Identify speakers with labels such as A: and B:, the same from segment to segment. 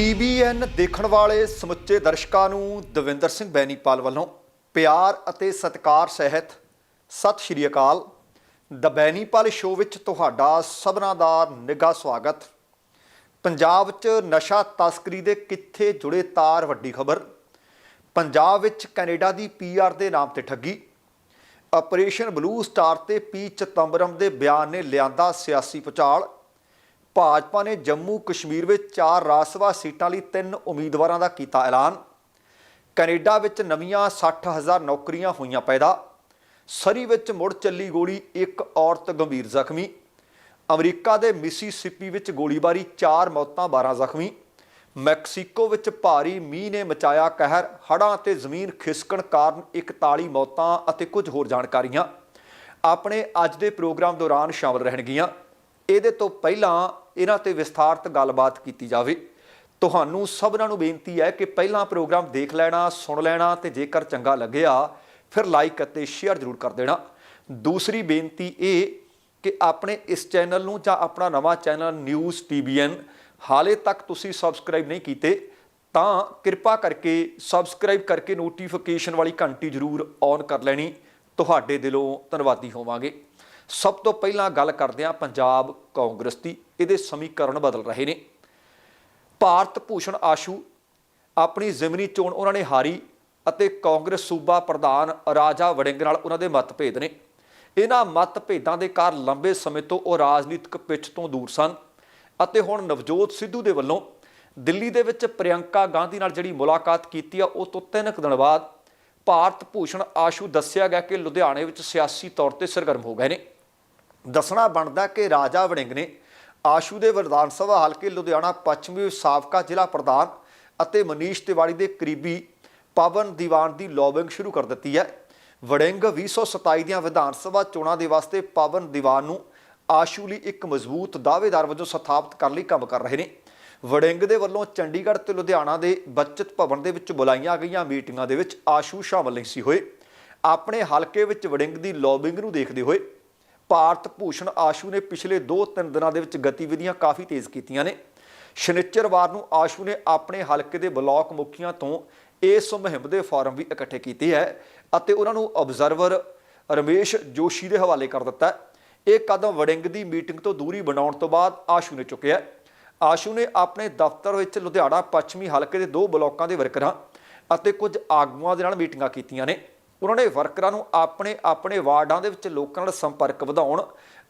A: TBN ਦੇਖਣ ਵਾਲੇ ਸਮੁੱਚੇ ਦਰਸ਼ਕਾਂ ਨੂੰ ਦਵਿੰਦਰ ਸਿੰਘ ਬੈਨੀਪਾਲ ਵੱਲੋਂ ਪਿਆਰ ਅਤੇ ਸਤਿਕਾਰ ਸਹਿਤ ਸਤਿ ਸ਼੍ਰੀ ਅਕਾਲ। ਦ ਬੈਨੀਪਾਲ ਸ਼ੋਅ ਵਿੱਚ ਤੁਹਾਡਾ ਸਭਨਾਂ ਦਾ ਨਿੱਘਾ ਸਵਾਗਤ। ਪੰਜਾਬ 'ਚ ਨਸ਼ਾ ਤਸਕਰੀ ਦੇ ਕਿੱਥੇ ਜੁੜੇ ਤਾਰ ਵੱਡੀ ਖਬਰ। ਪੰਜਾਬ ਵਿੱਚ ਕੈਨੇਡਾ ਦੀ ਪੀਆਰ ਦੇ ਨਾਮ ਤੇ ਠੱਗੀ। ਆਪਰੇਸ਼ਨ ਬਲੂ ਸਟਾਰ ਤੇ ਪੀ ਚਤੰਬਰਮ ਦੇ ਬਿਆਨ ਨੇ ਲਿਆਂਦਾ ਸਿਆਸੀ ਪਚਾਲ ਭਾਜਪਾ ਨੇ ਜੰਮੂ ਕਸ਼ਮੀਰ ਵਿੱਚ ਚਾਰ ਰਾਜ ਸਭਾ ਸੀਟਾਂ ਲਈ ਤਿੰਨ ਉਮੀਦਵਾਰਾਂ ਦਾ ਕੀਤਾ ਐਲਾਨ। ਕੈਨੇਡਾ ਵਿੱਚ ਨਵੀਆਂ 60000 ਨੌਕਰੀਆਂ ਹੋਈਆਂ ਪੈਦਾ। ਸਰੀ ਵਿੱਚ ਮੁੜ ਚੱਲੀ ਗੋਲੀ, ਇੱਕ ਔਰਤ ਗੰਭੀਰ ਜ਼ਖਮੀ। ਅਮਰੀਕਾ ਦੇ ਮਿਸੀਸਿਪੀ ਵਿੱਚ ਗੋਲੀਬਾਰੀ 4 ਮੌਤਾਂ 12 ਜ਼ਖਮੀ। ਮੈਕਸੀਕੋ ਵਿੱਚ ਭਾਰੀ ਮੀਂਹ ਨੇ ਮਚਾਇਆ ਕਹਿਰ। ਹੜ੍ਹਾਂ ਅਤੇ ਜ਼ਮੀਨ ਖਿਸਕਣ ਕਾਰਨ 41 ਮੌਤਾਂ ਅਤੇ ਕੁਝ ਹੋਰ ਜਾਣਕਾਰੀਆਂ। ਆਪਣੇ ਅੱਜ ਦੇ ਪ੍ਰੋਗਰਾਮ ਦੌਰਾਨ ਸ਼ਾਮਲ ਰਹਿਣਗੀਆਂ। ਇਹਦੇ ਤੋਂ ਪਹਿਲਾਂ ਇਹਨਾਂ ਤੇ ਵਿਸਥਾਰਤ ਗੱਲਬਾਤ ਕੀਤੀ ਜਾਵੇ। ਤੁਹਾਨੂੰ ਸਭਨਾਂ ਨੂੰ ਬੇਨਤੀ ਹੈ ਕਿ ਪਹਿਲਾਂ ਪ੍ਰੋਗਰਾਮ ਦੇਖ ਲੈਣਾ, ਸੁਣ ਲੈਣਾ ਤੇ ਜੇਕਰ ਚੰਗਾ ਲੱਗਿਆ, ਫਿਰ ਲਾਈਕ ਅਤੇ ਸ਼ੇਅਰ ਜ਼ਰੂਰ ਕਰ ਦੇਣਾ। ਦੂਸਰੀ ਬੇਨਤੀ ਇਹ ਕਿ ਆਪਣੇ ਇਸ ਚੈਨਲ ਨੂੰ ਜਾਂ ਆਪਣਾ ਨਵਾਂ ਚੈਨਲ ਨਿਊਜ਼ ਟੀਬੀਐਨ ਹਾਲੇ ਤੱਕ ਤੁਸੀਂ ਸਬਸਕ੍ਰਾਈਬ ਨਹੀਂ ਕੀਤੇ, ਤਾਂ ਕਿਰਪਾ ਕਰਕੇ ਸਬਸਕ੍ਰਾਈਬ ਕਰਕੇ ਨੋਟੀਫਿਕੇਸ਼ਨ ਵਾਲੀ ਘੰਟੀ ਜ਼ਰੂਰ ਔਨ ਕਰ ਲੈਣੀ। ਤੁਹਾਡੇ ਦਿਲੋਂ ਧੰਨਵਾਦੀ ਹੋਵਾਂਗੇ। ਸਭ ਤੋਂ ਪਹਿਲਾਂ ਗੱਲ ਕਰਦੇ ਹਾਂ ਪੰਜਾਬ ਕਾਂਗਰਸ ਦੀ, ਇਹਦੇ ਸਮੀਕਰਨ ਬਦਲ ਰਹੇ ਨੇ। ਭਾਰਤ ਭੂਸ਼ਣ ਆਸ਼ੂ ਆਪਣੀ ਜ਼ਿਮਨੀ ਚੋਣ ਉਹਨਾਂ ਨੇ ਹਾਰੀ ਅਤੇ ਕਾਂਗਰਸ ਸੂਬਾ ਪ੍ਰਧਾਨ ਰਾਜਾ ਵੜਿੰਗ ਨਾਲ ਉਹਨਾਂ ਦੇ ਮਤਭੇਦ ਨੇ। ਇਹਨਾਂ ਮਤਭੇਦਾਂ ਦੇ ਕਾਰਨ ਲੰਬੇ ਸਮੇਂ ਤੋਂ ਉਹ ਰਾਜਨੀਤਿਕ ਪਿੱਛ ਤੋਂ ਦੂਰ ਸਨ ਅਤੇ ਹੁਣ ਨਵਜੋਤ ਸਿੱਧੂ ਦੇ ਵੱਲੋਂ ਦਿੱਲੀ ਦੇ ਵਿੱਚ ਪ੍ਰਿਯੰਕਾ ਗਾਂਧੀ ਨਾਲ ਜਿਹੜੀ ਮੁਲਾਕਾਤ ਕੀਤੀ ਆ, ਉਹ ਤੋਂ ਤਿੰਨ ਕੁ ਦਿਨ ਬਾਅਦ ਭਾਰਤ ਭੂਸ਼ਣ ਆਸ਼ੂ ਦੱਸਿਆ ਗਿਆ ਕਿ ਲੁਧਿਆਣੇ ਵਿੱਚ ਸਿਆਸੀ ਤੌਰ ਤੇ ਸਰਗਰਮ ਹੋ ਗਏ ਨੇ। ਦੱਸਣਾ ਬਣਦਾ ਕਿ ਰਾਜਾ ਵੜਿੰਗ ਨੇ ਆਸ਼ੂ ਦੇ ਵਿਧਾਨ ਸਭਾ ਹਲਕੇ ਲੁਧਿਆਣਾ, ਪੱਛਮੀ ਸਾਬਕਾ ਜ਼ਿਲ੍ਹਾ ਪ੍ਰਧਾਨ ਅਤੇ ਮਨੀਸ਼ ਤਿਵਾੜੀ ਦੇ ਕਰੀਬੀ ਪਵਨ ਦੀਵਾਨ ਦੀ ਲੌਬਿੰਗ ਸ਼ੁਰੂ ਕਰ ਦਿੱਤੀ ਹੈ। ਵੜਿੰਗ 2027 ਦੀਆਂ ਵਿਧਾਨ ਸਭਾ ਚੋਣਾਂ ਦੇ ਵਾਸਤੇ ਪਵਨ ਦੀਵਾਨ ਨੂੰ ਆਸ਼ੂ ਲਈ ਇੱਕ ਮਜ਼ਬੂਤ ਦਾਅਵੇਦਾਰ ਵਜੋਂ ਸਥਾਪਿਤ ਕਰਨ ਲਈ ਕੰਮ ਕਰ ਰਹੇ ਨੇ। ਵੜਿੰਗ ਦੇ ਵੱਲੋਂ ਚੰਡੀਗੜ੍ਹ ਤੇ ਲੁਧਿਆਣਾ ਦੇ ਬਚਤ ਭਵਨ ਦੇ ਵਿੱਚ ਬੁਲਾਈਆਂ ਗਈਆਂ ਮੀਟਿੰਗਾਂ ਦੇ ਵਿੱਚ ਆਸ਼ੂ ਸ਼ਾਮਲ ਨਹੀਂ ਸੀ ਹੋਏ। ਆਪਣੇ ਹਲਕੇ ਵਿੱਚ ਵੜਿੰਗ ਦੀ ਲੌਬਿੰਗ ਨੂੰ ਦੇਖਦੇ ਹੋਏ ਭਾਰਤ ਭੂਸ਼ਣ ਆਸ਼ੂ ਨੇ ਪਿਛਲੇ 2-3 ਦਿਨਾਂ ਦੇ ਵਿੱਚ ਗਤੀਵਿਧੀਆਂ ਕਾਫੀ ਤੇਜ਼ ਕੀਤੀਆਂ ਨੇ। ਸ਼ਨੀਚਰਵਾਰ ਨੂੰ ਆਸ਼ੂ ਨੇ ਆਪਣੇ ਹਲਕੇ ਦੇ ਬਲਾਕ ਮੁਖੀਆਂ ਤੋਂ ਇਸ ਮੁਹਿੰਮ ਦੇ ਫਾਰਮ ਵੀ ਇਕੱਠੇ ਕੀਤੇ ਹੈ ਅਤੇ ਉਹਨਾਂ ਨੂੰ ਆਬਜ਼ਰਵਰ ਰਮੇਸ਼ ਜੋਸ਼ੀ ਦੇ ਹਵਾਲੇ ਕਰ ਦਿੱਤਾ ਇਹ ਕਦਮ ਵੜਿੰਗ ਦੀ ਮੀਟਿੰਗ ਤੋਂ ਦੂਰੀ ਬਣਾਉਣ ਤੋਂ ਬਾਅਦ ਆਸ਼ੂ ਨੇ ਚੁੱਕਿਆ ਆਸ਼ੂ ਨੇ ਆਪਣੇ ਦਫ਼ਤਰ ਵਿੱਚ ਲੁਧਿਆਣਾ ਪੱਛਮੀ ਹਲਕੇ ਦੇ ਦੋ ਬਲਾਕਾਂ ਦੇ ਵਰਕਰਾਂ ਅਤੇ ਕੁਝ ਆਗੂਆਂ ਦੇ ਨਾਲ ਮੀਟਿੰਗਾਂ ਕੀਤੀਆਂ ਨੇ। ਉਹਨਾਂ ਨੇ ਵਰਕਰਾਂ ਨੂੰ ਆਪਣੇ ਆਪਣੇ ਵਾਰਡਾਂ ਦੇ ਵਿੱਚ ਲੋਕਾਂ ਨਾਲ ਸੰਪਰਕ ਵਧਾਉਣ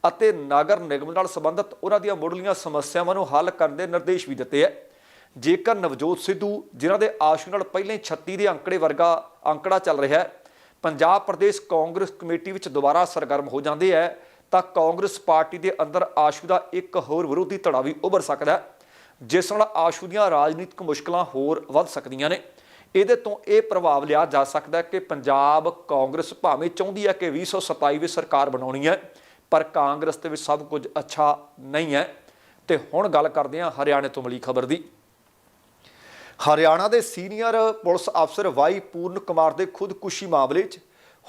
A: ਅਤੇ ਨਗਰ ਨਿਗਮ ਨਾਲ ਸੰਬੰਧਿਤ ਉਹਨਾਂ ਦੀਆਂ ਮੁੱਢਲੀਆਂ ਸਮੱਸਿਆਵਾਂ ਨੂੰ ਹੱਲ ਕਰਨ ਦੇ ਨਿਰਦੇਸ਼ ਵੀ ਦਿੱਤੇ ਹੈ ਜੇਕਰ ਨਵਜੋਤ ਸਿੱਧੂ, ਜਿਨ੍ਹਾਂ ਦੇ ਆਸ਼ੂ ਨਾਲ ਪਹਿਲਾਂ ਹੀ 36 ਦੇ ਅੰਕੜੇ ਵਰਗਾ ਅੰਕੜਾ ਚੱਲ ਰਿਹਾ ਹੈ, ਪੰਜਾਬ ਪ੍ਰਦੇਸ਼ ਕਾਂਗਰਸ ਕਮੇਟੀ ਵਿੱਚ ਦੁਬਾਰਾ ਸਰਗਰਮ ਹੋ ਜਾਂਦੇ ਹੈ ਤਾਂ ਕਾਂਗਰਸ ਪਾਰਟੀ ਦੇ ਅੰਦਰ ਆਸ਼ੂ ਦਾ ਇੱਕ ਹੋਰ ਵਿਰੋਧੀ ਧੜਾ ਵੀ ਉੱਭਰ ਸਕਦਾ ਹੈ, ਜਿਸ ਨਾਲ ਆਸ਼ੂ ਦੀਆਂ ਰਾਜਨੀਤਿਕ ਮੁਸ਼ਕਲਾਂ ਹੋਰ ਵੱਧ ਸਕਦੀਆਂ ਨੇ। ਇਹਦੇ ਤੋਂ ਇਹ ਪ੍ਰਭਾਵ ਲਿਆ ਜਾ ਸਕਦਾ ਕਿ ਪੰਜਾਬ ਕਾਂਗਰਸ ਭਾਵੇਂ ਚਾਹੁੰਦੀ ਹੈ ਕਿ 2027 ਵਿੱਚ ਸਰਕਾਰ ਬਣਾਉਣੀ ਹੈ, ਪਰ ਕਾਂਗਰਸ ਦੇ ਵਿੱਚ ਸਭ ਕੁਝ ਅੱਛਾ ਨਹੀਂ ਹੈ। ਤੇ ਹੁਣ ਗੱਲ ਕਰਦੇ ਹਾਂ ਹਰਿਆਣੇ ਤੋਂ ਮਿਲੀ ਖਬਰ ਦੀ। ਹਰਿਆਣਾ ਦੇ ਸੀਨੀਅਰ ਪੁਲਿਸ ਅਫਸਰ ਵਾਈ ਪੂਰਨ ਕੁਮਾਰ ਦੇ ਖੁਦਕੁਸ਼ੀ ਮਾਮਲੇ 'ਚ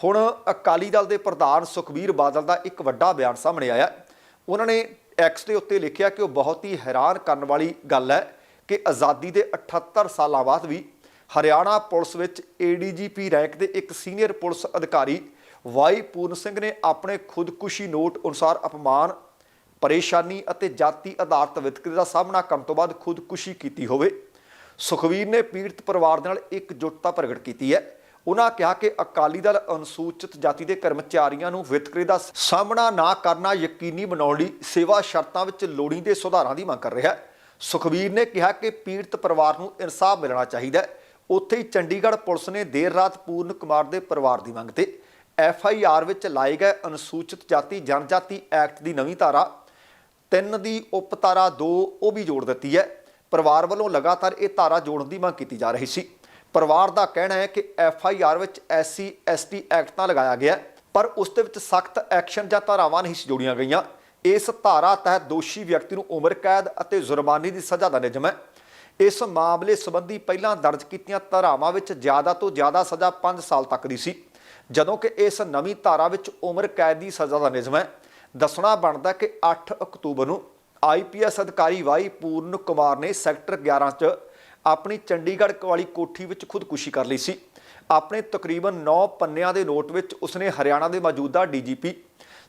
A: ਹੁਣ ਅਕਾਲੀ ਦਲ ਦੇ ਪ੍ਰਧਾਨ ਸੁਖਬੀਰ ਬਾਦਲ ਦਾ ਇੱਕ ਵੱਡਾ ਬਿਆਨ ਸਾਹਮਣੇ ਆਇਆ ਉਹਨਾਂ ਨੇ ਐਕਸ ਦੇ ਉੱਤੇ ਲਿਖਿਆ ਕਿ ਉਹ ਬਹੁਤ ਹੀ ਹੈਰਾਨ ਕਰਨ ਵਾਲੀ ਗੱਲ ਹੈ ਕਿ ਆਜ਼ਾਦੀ ਦੇ 78 ਸਾਲਾਂ ਬਾਅਦ ਵੀ ਹਰਿਆਣਾ ਪੁਲਿਸ ਵਿੱਚ ਏਡੀਜੀਪੀ ਰੈਂਕ ਦੇ ਇੱਕ ਸੀਨੀਅਰ ਪੁਲਿਸ ਅਧਿਕਾਰੀ ਵਾਈ ਪੂਰਨ ਸਿੰਘ ਨੇ ਆਪਣੇ ਖੁਦਕੁਸ਼ੀ ਨੋਟ ਅਨੁਸਾਰ ਅਪਮਾਨ, ਪਰੇਸ਼ਾਨੀ ਅਤੇ ਜਾਤੀ ਆਧਾਰਿਤ ਵਿਤਕਰੇ ਦਾ ਸਾਹਮਣਾ ਕਰਨ ਤੋਂ ਬਾਅਦ ਖੁਦਕੁਸ਼ੀ ਕੀਤੀ ਹੋਵੇ। ਸੁਖਵੀਰ ਨੇ ਪੀੜਤ ਪਰਿਵਾਰ ਦੇ ਨਾਲ ਇੱਕਜੁੱਟਤਾ ਪ੍ਰਗਟ ਕੀਤੀ ਹੈ। ਉਹਨਾਂ ਕਿਹਾ ਕਿ ਅਕਾਲੀ ਦਲ ਅਨੁਸੂਚਿਤ ਜਾਤੀ ਦੇ ਕਰਮਚਾਰੀਆਂ ਨੂੰ ਵਿਤਕਰੇ ਦਾ ਸਾਹਮਣਾ ਨਾ ਕਰਨਾ ਯਕੀਨੀ ਬਣਾਉਣ ਲਈ ਸੇਵਾ ਸ਼ਰਤਾਂ ਵਿੱਚ ਲੋੜੀਂਦੇ ਸੁਧਾਰਾਂ ਦੀ ਮੰਗ ਕਰ ਰਿਹਾ ਹੈ। ਸੁਖਵੀਰ ਨੇ ਕਿਹਾ ਕਿ ਪੀੜਤ ਪਰਿਵਾਰ ਨੂੰ ਇਨਸਾਫ ਮਿਲਣਾ ਚਾਹੀਦਾ ਹੈ। ਉੱਥੇ ਹੀ ਚੰਡੀਗੜ੍ਹ ਪੁਲਿਸ ਨੇ ਦੇਰ ਰਾਤ ਪੂਰਨ ਕੁਮਾਰ ਦੇ ਪਰਿਵਾਰ ਦੀ ਮੰਗ ਤੇ ਐਫ ਆਈ ਆਰ ਵਿੱਚ ਲਾਏ ਗਏ ਅਨੁਸੂਚਿਤ ਜਾਤੀ ਜਨਜਾਤੀ ਐਕਟ ਦੀ ਨਵੀਂ ਧਾਰਾ 3 ਦੀ ਉਪ ਧਾਰਾ 2 ਉਹ ਵੀ ਜੋੜ ਦਿੱਤੀ ਹੈ। ਪਰਿਵਾਰ ਵੱਲੋਂ ਲਗਾਤਾਰ ਇਹ ਧਾਰਾ ਜੋੜਨ ਦੀ ਮੰਗ ਕੀਤੀ ਜਾ ਰਹੀ ਸੀ। ਪਰਿਵਾਰ ਦਾ ਕਹਿਣਾ ਹੈ ਕਿ ਐਫ ਆਈ ਆਰ ਵਿੱਚ ਐਸਸੀ, ਐਸਟੀ ਐਕਟ ਤਾਂ ਲਗਾਇਆ ਗਿਆ ਪਰ ਉਸ ਦੇ ਵਿੱਚ ਸਖਤ ਐਕਸ਼ਨ ਜਾਂ ਧਾਰਾਵਾਂ ਨਹੀਂ ਸੀ ਜੋੜੀਆਂ ਗਈਆਂ। ਇਸ ਧਾਰਾ ਤਹਿਤ ਦੋਸ਼ੀ ਵਿਅਕਤੀ ਨੂੰ ਉਮਰ, ਕੈਦ ਅਤੇ ਜੁਰਮਾਨੇ ਦੀ ਸਜ਼ਾ ਦਾ ਨਿਯਮ ਹੈ। ਇਸ ਮਾਮਲੇ ਸੰਬੰਧੀ ਪਹਿਲਾਂ ਦਰਜ ਕੀਤੀਆਂ ਧਾਰਾਵਾਂ ਵਿੱਚ ਜ਼ਿਆਦਾ ਤੋਂ ਜ਼ਿਆਦਾ ਸਜ਼ਾ 5 ਸਾਲ ਤੱਕ ਦੀ ਸੀ। ਜਦੋਂ ਕਿ ਇਸ ਨਵੀਂ ਧਾਰਾ ਵਿੱਚ ਉਮਰ ਕੈਦ ਦੀ ਸਜ਼ਾ ਦਾ ਨਿਯਮ ਹੈ। ਦੱਸਣਾ ਬਣਦਾ ਕਿ 8 ਅਕਤੂਬਰ ਨੂੰ ਆਈਪੀਐਸ ਅਧਿਕਾਰੀ ਵਾਈ ਪੂਰਨ ਕੁਮਾਰ ਨੇ ਸੈਕਟਰ 11 'ਚ ਆਪਣੀ ਚੰਡੀਗੜ੍ਹ ਵਾਲੀ ਕੋਠੀ ਵਿੱਚ ਖੁਦਕੁਸ਼ੀ ਕਰ ਲਈ ਸੀ। ਆਪਣੇ ਤਕਰੀਬਨ 9 ਪੰਨਿਆਂ ਦੇ ਨੋਟ ਵਿੱਚ ਉਸਨੇ ਹਰਿਆਣਾ ਦੇ ਮੌਜੂਦਾ ਡੀਜੀਪੀ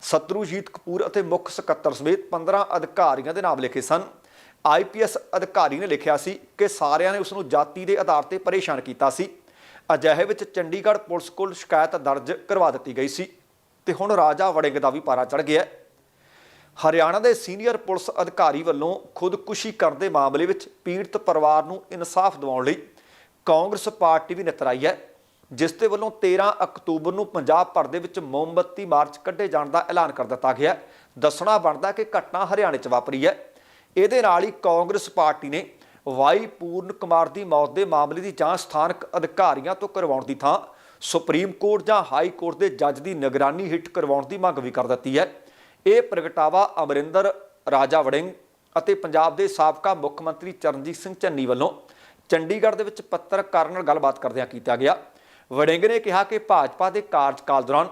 A: ਸਤਰੂਜੀਤ ਕਪੂਰ ਅਤੇ ਮੁੱਖ ਸਕੱਤਰ ਸਮੇਤ 15 ਅਧਿਕਾਰੀਆਂ ਦੇ ਨਾਮ ਲਿਖੇ ਸਨ। ਆਈਪੀਐਸ ਅਧਿਕਾਰੀ ਨੇ ਲਿਖਿਆ ਸੀ ਕਿ ਸਾਰਿਆਂ ਨੇ ਉਸ ਨੂੰ ਜਾਤੀ ਦੇ ਆਧਾਰ ਤੇ ਪਰੇਸ਼ਾਨ ਕੀਤਾ ਸੀ। ਅਜਿਹੇ ਵਿੱਚ ਚੰਡੀਗੜ੍ਹ ਪੁਲਿਸ ਕੋਲ ਸ਼ਿਕਾਇਤ ਦਰਜ ਕਰਵਾ ਦਿੱਤੀ ਗਈ ਸੀ ਤੇ ਹੁਣ ਰਾਜਾ ਵੜਿੰਗ ਦਾ ਵੀ ਪਾਰਾ ਚੜ ਗਿਆ ਹਰਿਆਣਾ ਦੇ ਸੀਨੀਅਰ ਪੁਲਿਸ ਅਧਿਕਾਰੀ ਵੱਲੋਂ ਖੁਦਕੁਸ਼ੀ ਕਰਨ ਦੇ ਮਾਮਲੇ ਵਿੱਚ ਪੀੜਤ ਪਰਿਵਾਰ ਨੂੰ ਇਨਸਾਫ ਦਿਵਾਉਣ ਲਈ ਕਾਂਗਰਸ ਪਾਰਟੀ ਵੀ ਨਿਤਰ ਆਈ ਹੈ, ਜਿਸ ਦੇ ਵੱਲੋਂ 13 ਅਕਤੂਬਰ ਨੂੰ ਪੰਜਾਬ ਭਰ ਦੇ ਵਿੱਚ ਮੋਮਬੱਤੀ ਮਾਰਚ ਕੱਢੇ ਜਾਣ ਦਾ ਐਲਾਨ ਕਰ ਦਿੱਤਾ ਗਿਆ ਦੱਸਣਾ ਬਣਦਾ ਕਿ ਘਟਨਾ ਹਰਿਆਣੇ 'ਚ ਵਾਪਰੀ ਹੈ। ਇਹਦੇ ਨਾਲ ਹੀ ਕਾਂਗਰਸ ਪਾਰਟੀ ਨੇ ਵਾਈ ਪੂਰਨ ਕੁਮਾਰ ਦੀ ਮੌਤ ਦੇ ਮਾਮਲੇ ਦੀ ਜਾਂਚ ਸਥਾਨਕ ਅਧਿਕਾਰੀਆਂ ਤੋਂ ਕਰਵਾਉਣ ਦੀ ਥਾਂ ਸੁਪਰੀਮ ਕੋਰਟ ਜਾਂ ਹਾਈ ਕੋਰਟ ਦੇ ਜੱਜ ਦੀ ਨਿਗਰਾਨੀ ਹੇਠ ਕਰਵਾਉਣ ਦੀ ਮੰਗ ਵੀ ਕਰ ਦਿੱਤੀ ਹੈ। ਇਹ ਪ੍ਰਗਟਾਵਾ ਅਮਰਿੰਦਰ ਰਾਜਾ ਵੜਿੰਗ ਅਤੇ ਪੰਜਾਬ ਦੇ ਸਾਬਕਾ ਮੁੱਖ ਮੰਤਰੀ ਚਰਨਜੀਤ ਸਿੰਘ ਚੰਨੀ ਵੱਲੋਂ ਚੰਡੀਗੜ੍ਹ ਦੇ ਵਿੱਚ ਪੱਤਰਕਾਰਾਂ ਨਾਲ ਗੱਲਬਾਤ ਕਰਦਿਆਂ ਕੀਤਾ ਗਿਆ। ਵੜਿੰਗ ਨੇ ਕਿਹਾ ਕਿ ਭਾਜਪਾ ਦੇ ਕਾਰਜਕਾਲ ਦੌਰਾਨ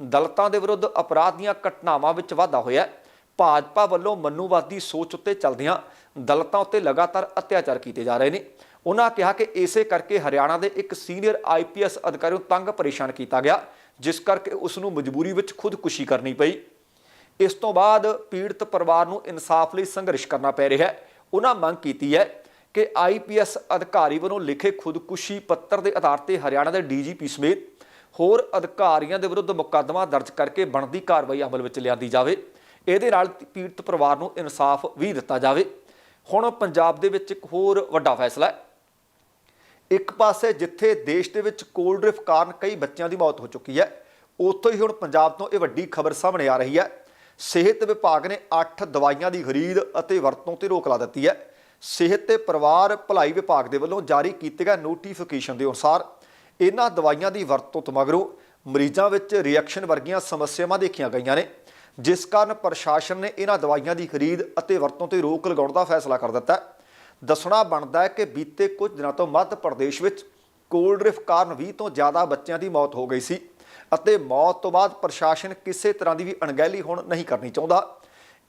A: ਦਲਤਾਂ ਦੇ ਵਿਰੁੱਧ ਅਪਰਾਧ ਦੀਆਂ ਘਟਨਾਵਾਂ ਵਿੱਚ ਵਾਧਾ ਹੋਇਆ ਹੈ। ਭਾਜਪਾ ਵੱਲੋਂ ਮਨੂਵਾਦੀ ਸੋਚ ਉੱਤੇ ਚੱਲਦਿਆਂ ਦਲਤਾਂ ਉੱਤੇ ਲਗਾਤਾਰ ਅਤਿਆਚਾਰ ਕੀਤੇ ਜਾ ਰਹੇ ਨੇ। ਉਹਨਾਂ ਕਿਹਾ ਕਿ ਇਸੇ ਕਰਕੇ ਹਰਿਆਣਾ ਦੇ ਇੱਕ ਸੀਨੀਅਰ ਆਈਪੀਐਸ ਅਧਿਕਾਰੀ ਨੂੰ ਤੰਗ ਪਰੇਸ਼ਾਨ ਕੀਤਾ ਗਿਆ, ਜਿਸ ਕਰਕੇ ਉਸ ਨੂੰ ਮਜਬੂਰੀ ਵਿੱਚ ਖੁਦਕੁਸ਼ੀ ਕਰਨੀ ਪਈ। ਇਸ ਤੋਂ ਬਾਅਦ ਪੀੜਤ ਪਰਿਵਾਰ ਨੂੰ ਇਨਸਾਫ ਲਈ ਸੰਘਰਸ਼ ਕਰਨਾ ਪੈ ਰਿਹਾ ਹੈ। ਉਹਨਾਂ ਮੰਗ ਕੀਤੀ ਹੈ ਕਿ ਆਈਪੀਐਸ ਅਧਿਕਾਰੀ ਵੱਲੋਂ ਲਿਖੇ ਖੁਦਕੁਸ਼ੀ ਪੱਤਰ ਦੇ ਆਧਾਰ ਤੇ ਹਰਿਆਣਾ ਦੇ ਡੀਜੀਪੀ ਸਮੇਤ ਹੋਰ ਅਧਿਕਾਰੀਆਂ ਦੇ ਵਿਰੁੱਧ ਮੁਕੱਦਮਾ ਦਰਜ ਕਰਕੇ ਬਣਦੀ ਕਾਰਵਾਈ ਅਮਲ ਵਿੱਚ ਲਿਆਂਦੀ ਜਾਵੇ। ਇਹਦੇ ਨਾਲ ਪੀੜਤ ਪਰਿਵਾਰ ਨੂੰ ਇਨਸਾਫ ਵੀ ਦਿੱਤਾ ਜਾਵੇ। ਹੁਣ ਪੰਜਾਬ ਦੇ ਵਿੱਚ ਇੱਕ ਹੋਰ ਵੱਡਾ ਫੈਸਲਾ ਹੈ। ਇੱਕ ਪਾਸੇ ਜਿੱਥੇ ਦੇਸ਼ ਦੇ ਵਿੱਚ ਕੋਲਡ ਡ੍ਰਿਫਟ ਕਾਰਨ ਕਈ ਬੱਚਿਆਂ ਦੀ ਮੌਤ ਹੋ ਚੁੱਕੀ ਹੈ, ਉੱਥੋਂ ਹੀ ਹੁਣ ਪੰਜਾਬ ਤੋਂ ਇਹ ਵੱਡੀ ਖਬਰ ਸਾਹਮਣੇ ਆ ਰਹੀ ਹੈ। ਸਿਹਤ ਵਿਭਾਗ ਨੇ 8 ਦਵਾਈਆਂ ਦੀ ਖਰੀਦ ਅਤੇ ਵਰਤੋਂ ਤੇ ਰੋਕ ਲਾ ਦਿੱਤੀ ਹੈ। ਸਿਹਤ ਤੇ ਪਰਿਵਾਰ ਭਲਾਈ ਵਿਭਾਗ ਦੇ ਵੱਲੋਂ ਜਾਰੀ ਕੀਤੇ ਗਏ ਨੋਟੀਫਿਕੇਸ਼ਨ ਦੇ ਅਨੁਸਾਰ ਇਹਨਾਂ ਦਵਾਈਆਂ ਦੀ ਵਰਤੋਂ ਤੋਂ ਮਗਰੋਂ ਮਰੀਜ਼ਾਂ ਵਿੱਚ ਰਿਐਕਸ਼ਨ ਵਰਗੀਆਂ ਸਮੱਸਿਆਵਾਂ ਦੇਖੀਆਂ ਗਈਆਂ ਨੇ। ਜਿਸ ਕਾਰਨ ਪ੍ਰਸ਼ਾਸਨ ਨੇ ਇਹਨਾਂ ਦਵਾਈਆਂ ਦੀ ਖਰੀਦ ਅਤੇ ਵਰਤੋਂ ਤੇ ਰੋਕ ਲਗਾਉਣ ਦਾ ਫੈਸਲਾ ਕਰ ਦਿੱਤਾ ਦੱਸਣਾ ਬਣਦਾ ਹੈ ਕਿ ਬੀਤੇ ਕੁਝ ਦਿਨਾਂ ਤੋਂ ਮੱਧ ਪ੍ਰਦੇਸ਼ ਵਿੱਚ ਕੋਲਡ ਡ੍ਰਿਫਟ ਕਾਰਨ 20 ਤੋਂ ਜ਼ਿਆਦਾ ਬੱਚਿਆਂ ਦੀ ਮੌਤ ਹੋ ਗਈ ਸੀ ਅਤੇ ਮੌਤ ਤੋਂ ਬਾਅਦ ਪ੍ਰਸ਼ਾਸਨ ਕਿਸੇ ਤਰ੍ਹਾਂ ਦੀ ਵੀ ਅਣਗਹਿਲੀ ਹੁਣ ਨਹੀਂ ਕਰਨੀ ਚਾਹੁੰਦਾ।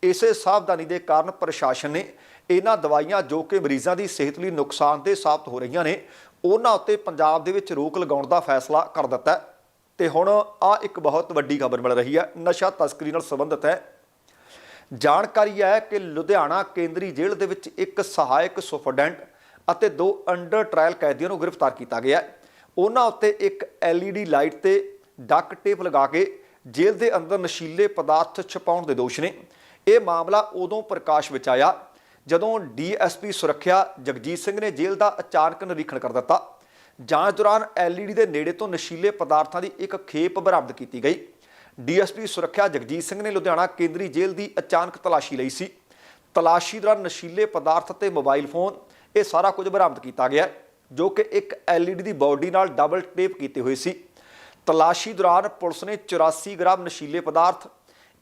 A: ਇਸੇ ਸਾਵਧਾਨੀ ਦੇ ਕਾਰਨ ਪ੍ਰਸ਼ਾਸਨ ਨੇ ਇਹਨਾਂ ਦਵਾਈਆਂ ਜੋ ਕਿ ਮਰੀਜ਼ਾਂ ਦੀ ਸਿਹਤ ਲਈ ਨੁਕਸਾਨਦੇਹ ਸਾਬਤ ਹੋ ਰਹੀਆਂ ਨੇ, ਉਹਨਾਂ ਉੱਤੇ ਪੰਜਾਬ ਦੇ ਵਿੱਚ ਰੋਕ ਲਗਾਉਣ ਦਾ ਫੈਸਲਾ ਕਰ ਦਿੱਤਾ ਹੈ। ਤੇ ਹੁਣ ਆ ਇੱਕ ਬਹੁਤ ਵੱਡੀ ਖਬਰ ਮਿਲ ਰਹੀ ਹੈ। ਨਸ਼ਾ ਤਸਕਰੀ ਨਾਲ ਸੰਬੰਧਿਤ ਹੈ। ਜਾਣਕਾਰੀ ਹੈ ਕਿ ਲੁਧਿਆਣਾ ਕੇਂਦਰੀ ਜੇਲ੍ਹ ਦੇ ਵਿੱਚ ਇੱਕ ਸਹਾਇਕ ਸੁਪਰਡੈਂਟ ਅਤੇ ਦੋ ਅੰਡਰ ਟ੍ਰਾਇਲ ਕੈਦੀਆਂ ਨੂੰ ਗ੍ਰਿਫਤਾਰ ਕੀਤਾ ਗਿਆ ਉਹਨਾਂ ਉੱਤੇ ਇੱਕ LED ਲਾਈਟ ਤੇ ਡਕ ਟੇਪ ਲਗਾ ਕੇ ਜੇਲ੍ਹ ਦੇ ਅੰਦਰ ਨਸ਼ੀਲੇ ਪਦਾਰਥ ਛਪਾਉਣ ਦੇ ਦੋਸ਼ ਨੇ। ਇਹ ਮਾਮਲਾ ਉਦੋਂ ਪ੍ਰਕਾਸ਼ ਵਿੱਚ ਆਇਆ ਜਦੋਂ ਡੀਐਸਪੀ ਸੁਰੱਖਿਆ ਜਗਜੀਤ ਸਿੰਘ ਨੇ ਜੇਲ੍ਹ ਦਾ ਅਚਾਨਕ ਨਿਰੀਖਣ ਕਰ ਦਿੱਤਾ। ਜਾਂਚ ਦੌਰਾਨ LED ਦੇ ਨੇੜੇ ਤੋਂ ਨਸ਼ੀਲੇ ਪਦਾਰਥਾਂ ਦੀ ਇੱਕ ਖੇਪ ਬਰਾਮਦ ਕੀਤੀ ਗਈ। ਡੀਐਸਪੀ ਸੁਰੱਖਿਆ ਜਗਜੀਤ ਸਿੰਘ ਨੇ ਲੁਧਿਆਣਾ ਕੇਂਦਰੀ ਜੇਲ੍ਹ ਦੀ ਅਚਾਨਕ ਤਲਾਸ਼ੀ ਲਈ ਸੀ। ਤਲਾਸ਼ੀ ਦੌਰਾਨ ਨਸ਼ੀਲੇ ਪਦਾਰਥ ਤੇ ਮੋਬਾਈਲ ਫੋਨ, ਇਹ ਸਾਰਾ ਕੁਝ ਬਰਾਮਦ ਕੀਤਾ ਗਿਆ, ਜੋ ਕਿ ਇੱਕ LED ਦੀ ਬਾਡੀ ਨਾਲ ਡਬਲ ਟੇਪ ਕੀਤੇ ਹੋਏ ਸੀ। ਤਲਾਸ਼ੀ ਦੌਰਾਨ ਪੁਲਿਸ ਨੇ 84 ਗ੍ਰਾਮ ਨਸ਼ੀਲੇ ਪਦਾਰਥ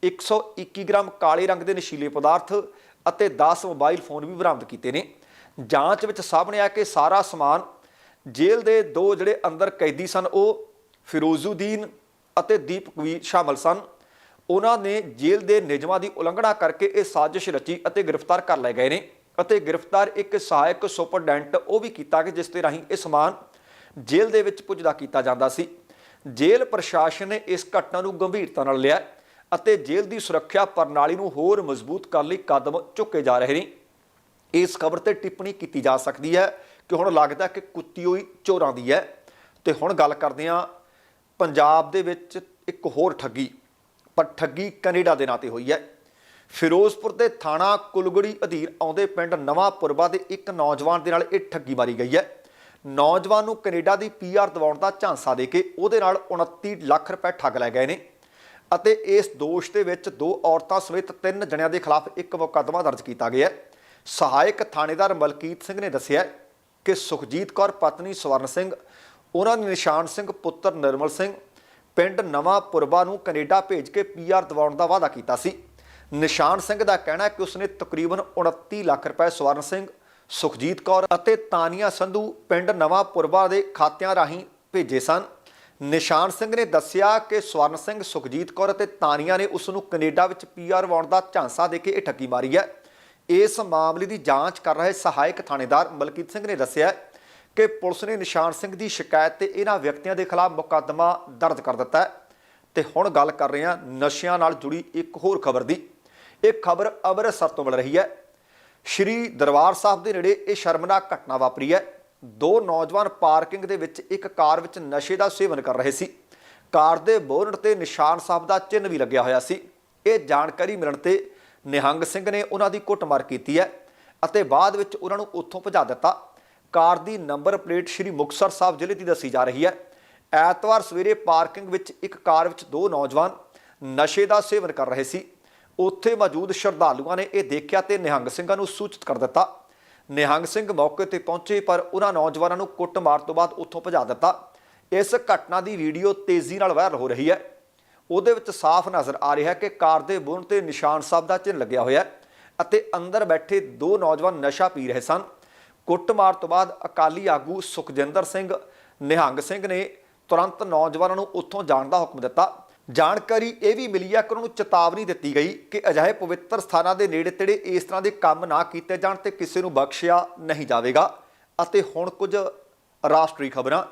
A: 121 ਗ੍ਰਾਮ ਕਾਲੇ ਰੰਗ ਦੇ ਨਸ਼ੀਲੇ ਪਦਾਰਥ ਅਤੇ 10 ਮੋਬਾਈਲ ਫੋਨ ਵੀ ਬਰਾਮਦ ਕੀਤੇ ਨੇ। ਜਾਂਚ ਵਿੱਚ ਸਾਹਮਣੇ ਆਇਆ ਕਿ ਸਾਰਾ ਸਮਾਨ ਜੇਲ੍ਹ ਦੇ ਦੋ ਜਿਹੜੇ ਅੰਦਰ ਕੈਦੀ ਸਨ, ਉਹ ਫਿਰੋਜ਼ੂਦੀਨ ਅਤੇ ਦੀਪਕ ਵੀ ਸ਼ਾਮਲ ਸਨ। ਉਹਨਾਂ ਨੇ ਜੇਲ੍ਹ ਦੇ ਨਿਯਮਾਂ ਦੀ ਉਲੰਘਣਾ ਕਰਕੇ ਇਹ ਸਾਜ਼ਿਸ਼ ਰਚੀ ਅਤੇ ਗ੍ਰਿਫਤਾਰ ਕਰ ਲਏ ਗਏ ਨੇ ਅਤੇ ਗ੍ਰਿਫਤਾਰ ਇੱਕ ਸਹਾਇਕ ਸੁਪਰਡੈਂਟ ਉਹ ਵੀ ਕੀਤਾ ਕਿ ਜਿਸ ਦੇ ਰਾਹੀਂ ਇਹ ਸਮਾਨ ਜੇਲ੍ਹ ਦੇ ਵਿੱਚ ਪੁੱਜਦਾ ਕੀਤਾ ਜਾਂਦਾ ਸੀ। ਜੇਲ੍ਹ ਪ੍ਰਸ਼ਾਸਨ ਨੇ ਇਸ ਘਟਨਾ ਨੂੰ ਗੰਭੀਰਤਾ ਨਾਲ ਲਿਆ ਅਤੇ ਜੇਲ੍ਹ ਦੀ ਸੁਰੱਖਿਆ ਪ੍ਰਣਾਲੀ ਨੂੰ ਹੋਰ ਮਜ਼ਬੂਤ ਕਰਨ ਲਈ ਕਦਮ ਚੁੱਕੇ ਜਾ ਰਹੇ ਨੇ। ਇਸ ਖਬਰ ਤੇ ਟਿੱਪਣੀ ਕੀਤੀ ਜਾ ਸਕਦੀ ਹੈ ਕਿ ਹੁਣ ਲੱਗਦਾ ਕਿ ਕੁੱਤੀ ਹੋਈ ਚੋਰਾਂ ਦੀ ਹੈ। ਤੇ ਹੁਣ ਗੱਲ ਕਰਦੇ ਹਾਂ ਪੰਜਾਬ ਦੇ ਵਿੱਚ ਇੱਕ ਹੋਰ ਠੱਗੀ, ਪਰ ਠੱਗੀ ਕੈਨੇਡਾ ਦੇ ਨਾਂ ਤੇ ਹੋਈ ਹੈ। ਫਿਰੋਜ਼ਪੁਰ ਦੇ ਥਾਣਾ ਕੁਲਗੜੀ ਅਧੀਨ ਆਉਂਦੇ ਪਿੰਡ ਨਵਾਂਪੁਰਬਾ ਦੇ ਇੱਕ ਨੌਜਵਾਨ ਦੇ ਨਾਲ ਇਹ ਠੱਗੀ ਮਾਰੀ ਗਈ ਹੈ। ਨੌਜਵਾਨ ਨੂੰ ਕੈਨੇਡਾ ਦੀ ਪੀਆਰ ਦਿਵਾਉਣ ਦਾ ਝਾਂਸਾ ਦੇ ਕੇ ਉਹਦੇ ਨਾਲ 29 ਲੱਖ ਰੁਪਏ ਠੱਗ ਲਏ ਗਏ ਨੇ। ਅਤੇ ਇਸ ਦੋਸ਼ ਦੇ ਵਿੱਚ ਦੋ ਔਰਤਾਂ ਸਮੇਤ ਤਿੰਨ ਜਣਿਆਂ ਦੇ ਖਿਲਾਫ ਇੱਕ ਮੁਕੱਦਮਾ ਦਰਜ ਕੀਤਾ ਗਿਆ ਹੈ। ਸਹਾਇਕ ਥਾਣੇਦਾਰ ਮਲਕੀਤ ਸਿੰਘ ਨੇ ਦੱਸਿਆ ਕਿ ਸੁਖਜੀਤ ਕੌਰ, ਪਤਨੀ ਸਵਰਨ ਸਿੰਘ, ਉਹਨਾਂ ਨੇ ਨਿਸ਼ਾਨ ਸਿੰਘ ਪੁੱਤਰ ਨਿਰਮਲ ਸਿੰਘ ਪਿੰਡ ਨਵਾਂ ਪੁਰਬਾ ਨੂੰ ਕੈਨੇਡਾ ਭੇਜ ਕੇ ਪੀਆਰ ਦਿਵਾਉਣ ਦਾ ਵਾਅਦਾ ਕੀਤਾ ਸੀ। ਨਿਸ਼ਾਨ ਸਿੰਘ ਦਾ ਕਹਿਣਾ ਹੈ ਕਿ ਉਸਨੇ ਤਕਰੀਬਨ 29 ਲੱਖ ਰੁਪਏ ਸਵਰਨ ਸਿੰਘ, ਸੁਖਜੀਤ ਕੌਰ ਅਤੇ ਤਾਨੀਆ ਸੰਧੂ ਪਿੰਡ ਨਵਾਂ ਪੁਰਬਾ ਦੇ ਖਾਤਿਆਂ ਰਾਹੀਂ ਭੇਜੇ ਸਨ। ਨਿਸ਼ਾਨ ਸਿੰਘ ਨੇ ਦੱਸਿਆ ਕਿ ਸਵਰਨ ਸਿੰਘ, ਸੁਖਜੀਤ ਕੌਰ ਅਤੇ ਤਾਨੀਆ ਨੇ ਉਸ ਨੂੰ ਕੈਨੇਡਾ ਵਿੱਚ ਪੀਆਰ ਵਾਉਣ ਦਾ ਝਾਂਸਾ ਦੇ ਕੇ ਇਹ ਠੱਗੀ ਮਾਰੀ ਹੈ। ਇਸ ਮਾਮਲੇ ਦੀ ਜਾਂਚ ਕਰ ਰਹੇ ਸਹਾਇਕ ਥਾਣੇਦਾਰ ਮਲਕੀਤ ਸਿੰਘ ਨੇ ਦੱਸਿਆ ਕਿ ਪੁਲਿਸ ਨੇ ਨਿਸ਼ਾਨ ਸਿੰਘ ਦੀ ਸ਼ਿਕਾਇਤ ਤੇ ਇਹਨਾਂ ਵਿਅਕਤੀਆਂ ਦੇ ਖਿਲਾਫ ਮੁਕੱਦਮਾ ਦਰਜ ਕਰ ਦਿੱਤਾ ਹੈ। ਤੇ ਹੁਣ ਗੱਲ ਕਰ ਰਹੇ ਹਾਂ ਨਸ਼ਿਆਂ ਨਾਲ ਜੁੜੀ ਇੱਕ ਹੋਰ ਖਬਰ ਦੀ। ਇਹ ਖਬਰ ਅੰਮ੍ਰਿਤਸਰ ਤੋਂ ਮਿਲ ਰਹੀ ਹੈ। ਸ਼੍ਰੀ ਦਰਬਾਰ ਸਾਹਿਬ ਦੇ ਨੇੜੇ ਇਹ ਸ਼ਰਮਨਾਕ ਘਟਨਾ ਵਾਪਰੀ ਹੈ। ਦੋ ਨੌਜਵਾਨ ਪਾਰਕਿੰਗ ਦੇ ਵਿੱਚ ਇੱਕ ਕਾਰ ਵਿੱਚ ਨਸ਼ੇ ਦਾ ਸੇਵਨ ਕਰ ਰਹੇ ਸੀ। ਕਾਰ ਦੇ ਬੋਨਟ ਤੇ ਨਿਸ਼ਾਨ ਸਾਹਿਬ ਦਾ ਚਿੰਨ੍ਹ ਵੀ ਲੱਗਿਆ ਹੋਇਆ ਸੀ। ਇਹ ਜਾਣਕਾਰੀ ਮਿਲਣ ਤੇ ਨਿਹੰਗ ਸਿੰਘ ਨੇ ਉਹਨਾਂ ਦੀ ਕੁੱਟਮਾਰ ਕੀਤੀ ਹੈ ਅਤੇ ਬਾਅਦ ਵਿੱਚ ਉਹਨਾਂ ਨੂੰ ਉੱਥੋਂ ਭਜਾ ਦਿੱਤਾ। ਕਾਰ ਦੀ ਨੰਬਰ ਪਲੇਟ ਸ਼੍ਰੀ ਮੁਕਤਸਰ ਸਾਹਿਬ ਜ਼ਿਲ੍ਹੇ ਦੀ ਦੱਸੀ ਜਾ ਰਹੀ ਹੈ। ਐਤਵਾਰ ਸਵੇਰੇ ਪਾਰਕਿੰਗ ਵਿੱਚ ਇੱਕ ਕਾਰ ਵਿੱਚ ਦੋ ਨੌਜਵਾਨ ਨਸ਼ੇ ਦਾ ਸੇਵਨ ਕਰ ਰਹੇ ਸੀ। ਉੱਥੇ ਮੌਜੂਦ ਸ਼ਰਧਾਲੂਆਂ ਨੇ ਇਹ ਦੇਖਿਆ ਤੇ ਨਿਹੰਗ ਸਿੰਘਾਂ ਨੂੰ ਸੂਚਿਤ ਕਰ ਦਿੱਤਾ। ਨਿਹੰਗ ਸਿੰਘ ਮੌਕੇ ਤੇ ਪਹੁੰਚੇ, ਪਰ ਉਹਨਾਂ ਨੌਜਵਾਨਾਂ ਨੂੰ ਕੁੱਟਮਾਰ ਤੋਂ ਬਾਅਦ ਉੱਥੋਂ ਭਜਾ ਦਿੱਤਾ। ਇਸ ਘਟਨਾ ਦੀ ਵੀਡੀਓ ਤੇਜ਼ੀ ਨਾਲ ਵਾਇਰਲ ਹੋ ਰਹੀ ਹੈ। ਉਹਦੇ ਵਿੱਚ ਸਾਫ਼ ਨਜ਼ਰ ਆ ਰਿਹਾ ਕਿ ਕਾਰ ਦੇ ਬੁਨ ਤੇ ਨਿਸ਼ਾਨ ਸਾਹਿਬ ਦਾ ਚਿੰਨ੍ਹ ਲੱਗਿਆ ਹੋਇਆ ਅਤੇ ਅੰਦਰ ਬੈਠੇ ਦੋ ਨੌਜਵਾਨ ਨਸ਼ਾ ਪੀ ਰਹੇ ਸਨ। ਕੁੱਟਮਾਰ ਤੋਂ ਬਾਅਦ ਅਕਾਲੀ ਆਗੂ ਸੁਖਜਿੰਦਰ ਸਿੰਘ ਨਿਹੰਗ ਸਿੰਘ ਨੇ ਤੁਰੰਤ ਨੌਜਵਾਨਾਂ ਨੂੰ ਉੱਥੋਂ ਜਾਣ ਦਾ ਹੁਕਮ ਦਿੱਤਾ। ਜਾਣਕਾਰੀ ਇਹ ਵੀ ਮਿਲੀ ਹੈ ਕਿ ਉਹਨਾਂ ਨੂੰ ਚੇਤਾਵਨੀ ਦਿੱਤੀ ਗਈ ਕਿ ਅਜਿਹੇ ਪਵਿੱਤਰ ਸਥਾਨਾਂ ਦੇ ਨੇੜੇ ਤੇੜੇ ਇਸ ਤਰ੍ਹਾਂ ਦੇ ਕੰਮ ਨਾ ਕੀਤੇ ਜਾਣ ਤੇ ਕਿਸੇ ਨੂੰ ਬਖਸ਼ਿਆ ਨਹੀਂ ਜਾਵੇਗਾ। ਅਤੇ ਹੁਣ ਕੁਝ ਰਾਸ਼ਟਰੀ ਖਬਰਾਂ।